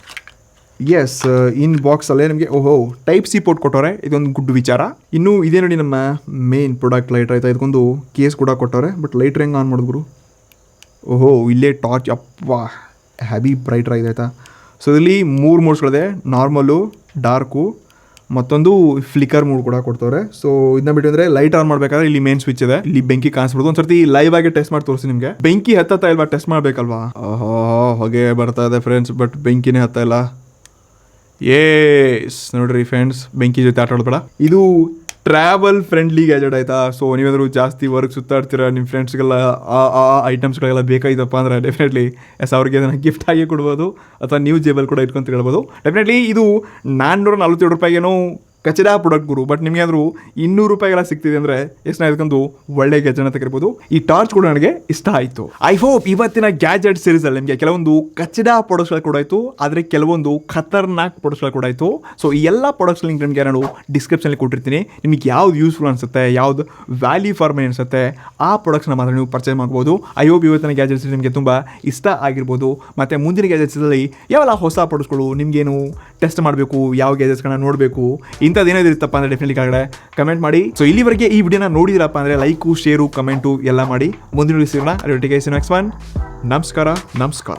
ಎಸ್ ಇನ್ ಬಾಕ್ಸಲ್ಲೇ ನಿಮಗೆ, ಓಹೋ ಟೈಪ್ ಸಿ ಪೋರ್ಟ್ ಕೊಟ್ಟವ್ರೆ, ಇದೊಂದು ಗುಡ್ ವಿಚಾರ. ಇನ್ನು ಇದೇ ನೋಡಿ ನಮ್ಮ ಮೇನ್ ಪ್ರಾಡಕ್ಟ್ ಲೈಟರ್ ಆಯ್ತಾ, ಇದಕ್ಕೊಂದು ಕೇಸ್ ಕೂಡ ಕೊಟ್ಟವ್ರೆ ಬಟ್ ಲೈಟ್ರ್ ಹೆಂಗೆ ಆನ್ ಮಾಡಿದ್ರು ಓಹೋ, ಇಲ್ಲೇ ಟಾರ್ಚ್ ಅಪ್ಪ ಹ್ಯಾಬಿ ಬ್ರೈಟರ್ ಆಗಿದೆ ಆಯಿತಾ? ಸೊ ಇಲ್ಲಿ ಮೂರು ಮೂಡ್ಸ್ಗಳಿದೆ ನಾರ್ಮಲು ಡಾರ್ಕು ಮತ್ತೊಂದು ಫ್ಲಿಕರ್ ಮೂಡ್ ಕೂಡ ಕೊಡ್ತವ್ರೆ. ಸೊ ಇದನ್ನ ಬಿಟ್ಟು ಅಂದರೆ ಲೈಟ್ ಆನ್ ಮಾಡಬೇಕಾದ್ರೆ ಇಲ್ಲಿ ಮೇನ್ ಸ್ವಿಚ್ ಇದೆ. ಇಲ್ಲಿ ಬೆಂಕಿ ಕಾಣಿಸ್ಬಿಡ್ದು. ಒಂದ್ಸರ್ತಿ ಲೈವ್ ಆಗಿ ಟೆಸ್ಟ್ ಮಾಡಿ ತೋರಿಸಿ ನಿಮಗೆ. ಬೆಂಕಿ ಹತ್ತತ್ತಾ ಇಲ್ವಾ? ಟೆಸ್ಟ್ ಮಾಡಬೇಕಲ್ವಾ? ಓಹೋ, ಹೊಗೆ ಬರ್ತಾ ಇದೆ ಫ್ರೆಂಡ್ಸ್ ಬಟ್ ಬೆಂಕಿನೇ ಹತ್ತ ಇಲ್ಲ. ಏಸ್ ನೋಡ್ರಿ ಫ್ರೆಂಡ್ಸ್ ಬೆಂಕಿ ಜೊತೆ ಆಟ ಇದು ಟ್ರಾವೆಲ್ ಫ್ರೆಂಡ್ಲಿ ಗ್ಯಾಜೆಟ್ ಆಯ್ತಾ? ಸೊ ನೀವೇನಾದ್ರು ಜಾಸ್ತಿ ವರ್ಕ್ ಸುತ್ತಾಡ್ತೀರಾ? ನಿಮ್ಮ ಫ್ರೆಂಡ್ಸ್ಗೆಲ್ಲ ಆ ಆ ಐಟಮ್ಸ್ಗಳೆಲ್ಲ ಬೇಕಾಯ್ತಪ್ಪ ಅಂದ್ರೆ ಡೆಫಿನೆಟ್ಲಿ ಎಸ್ ಅವ್ರಿಗೆ ಅದನ್ನು ಗಿಫ್ಟ್ ಆಗಿ ಕೊಡ್ಬೋದು, ಅಥವಾ ನೀವು ಜೇಬಲ್ ಕೂಡ ಇಟ್ಕೊಂತ ಹೇಳ್ಬೋದು ಡೆಫಿನೆಟ್ಲಿ ಇದು ನಾನ್ನೂರ ನಲ್ವತ್ತೇಳು ರೂಪಾಯಿಗೇನೋ ಕಚಡ ಪ್ರಾಡಕ್ಟ್ ಗುರು ಬಟ್ ನಿಮಗೆ ಆದರೂ ಇನ್ನೂರು ರೂಪಾಯಿಗೆಲ್ಲ ಸಿಗ್ತಿದೆ ಅಂದರೆ ಎಷ್ಟು ಇದಕ್ಕೊಂದು ಒಳ್ಳೆ ಗ್ಯಾಜೆಟ್ ಅಂತ ಕರಿಬೋದು ಈ ಟಾರ್ಚ್ ಕೂಡ ನನಗೆ ಇಷ್ಟ ಆಯಿತು. ಐ ಹೋಪ್ ಇವತ್ತಿನ ಗ್ಯಾಜೆಟ್ ಸೀರೀಸಲ್ಲಿ ನಿಮಗೆ ಕೆಲವೊಂದು ಕಚಡ ಪ್ರಾಡಕ್ಟ್ಸ್ಗಳು ಕೂಡ ಆಯಿತು, ಆದರೆ ಕೆಲವೊಂದು ಖತರ್ನಾಕ್ ಪ್ರಾಡಕ್ಟ್ಸ್ಗಳು ಕೂಡ ಆಯಿತು. ಸೊ ಈ ಎಲ್ಲ ಪ್ರಾಡಕ್ಟ್ಸ್ ಲಿಂಕ್ ನಿಮಗೆ ನಾನು ಡಿಸ್ಕ್ರಿಪ್ಷನಲ್ಲಿ ಕೊಟ್ಟಿರ್ತೀನಿ. ನಿಮಗೆ ಯಾವ್ದು ಯೂಸ್ಫುಲ್ ಅನಿಸುತ್ತೆ, ಯಾವ್ದು ವ್ಯಾಲ್ಯೂ ಫಾರ್ ಮನಿ ಅನಿಸುತ್ತೆ, ಆ ಪ್ರಾಡಕ್ಟ್ಸ್ನ ಮಾತ್ರ ನೀವು ಪರ್ಚೇಸ್ ಮಾಡ್ಬೋದು. ಐ ಹೋಪ್ ಇವತ್ತಿನ ಗ್ಯಾಜೆಟ್ಸ್ ನಿಮಗೆ ತುಂಬ ಇಷ್ಟ ಆಗಿರ್ಬೋದು. ಮತ್ತು ಮುಂದಿನ ಗ್ಯಾಜೆಟ್ಸಲ್ಲಿ ಯಾವೆಲ್ಲ ಹೊಸ ಪ್ರಾಡಕ್ಟ್ಸ್ಗಳು ನಿಮಗೇನು ಟೆಸ್ಟ್ ಮಾಡಬೇಕು, ಯಾವ ಗ್ಯಾಜೆಟ್ಸ್ಗಳನ್ನ ನೋಡಬೇಕು, ಇಂಥದ್ದು ಏನಾದ್ರು ಇರುತ್ತಪ್ಪ ಅಂದರೆ ಡೆಫಿನೆಟ್ಲಿ ಕೆಳಗಡೆ ಕಮೆಂಟ್ ಮಾಡಿ. ಸೊ ಇಲ್ಲಿವರೆಗೆ ಈ ವಿಡಿಯೋನ ನೋಡಿದಿರಪ್ಪ ಅಂದರೆ ಲೈಕು ಶೇರು ಕಮೆಂಟು ಎಲ್ಲ ಮಾಡಿ. ಮುಂದಿನ ಸಿಗೋಣ. ನೆಕ್ಸ್ಟ್ ಒನ್ ನಮಸ್ಕಾರ ನಮಸ್ಕಾರ.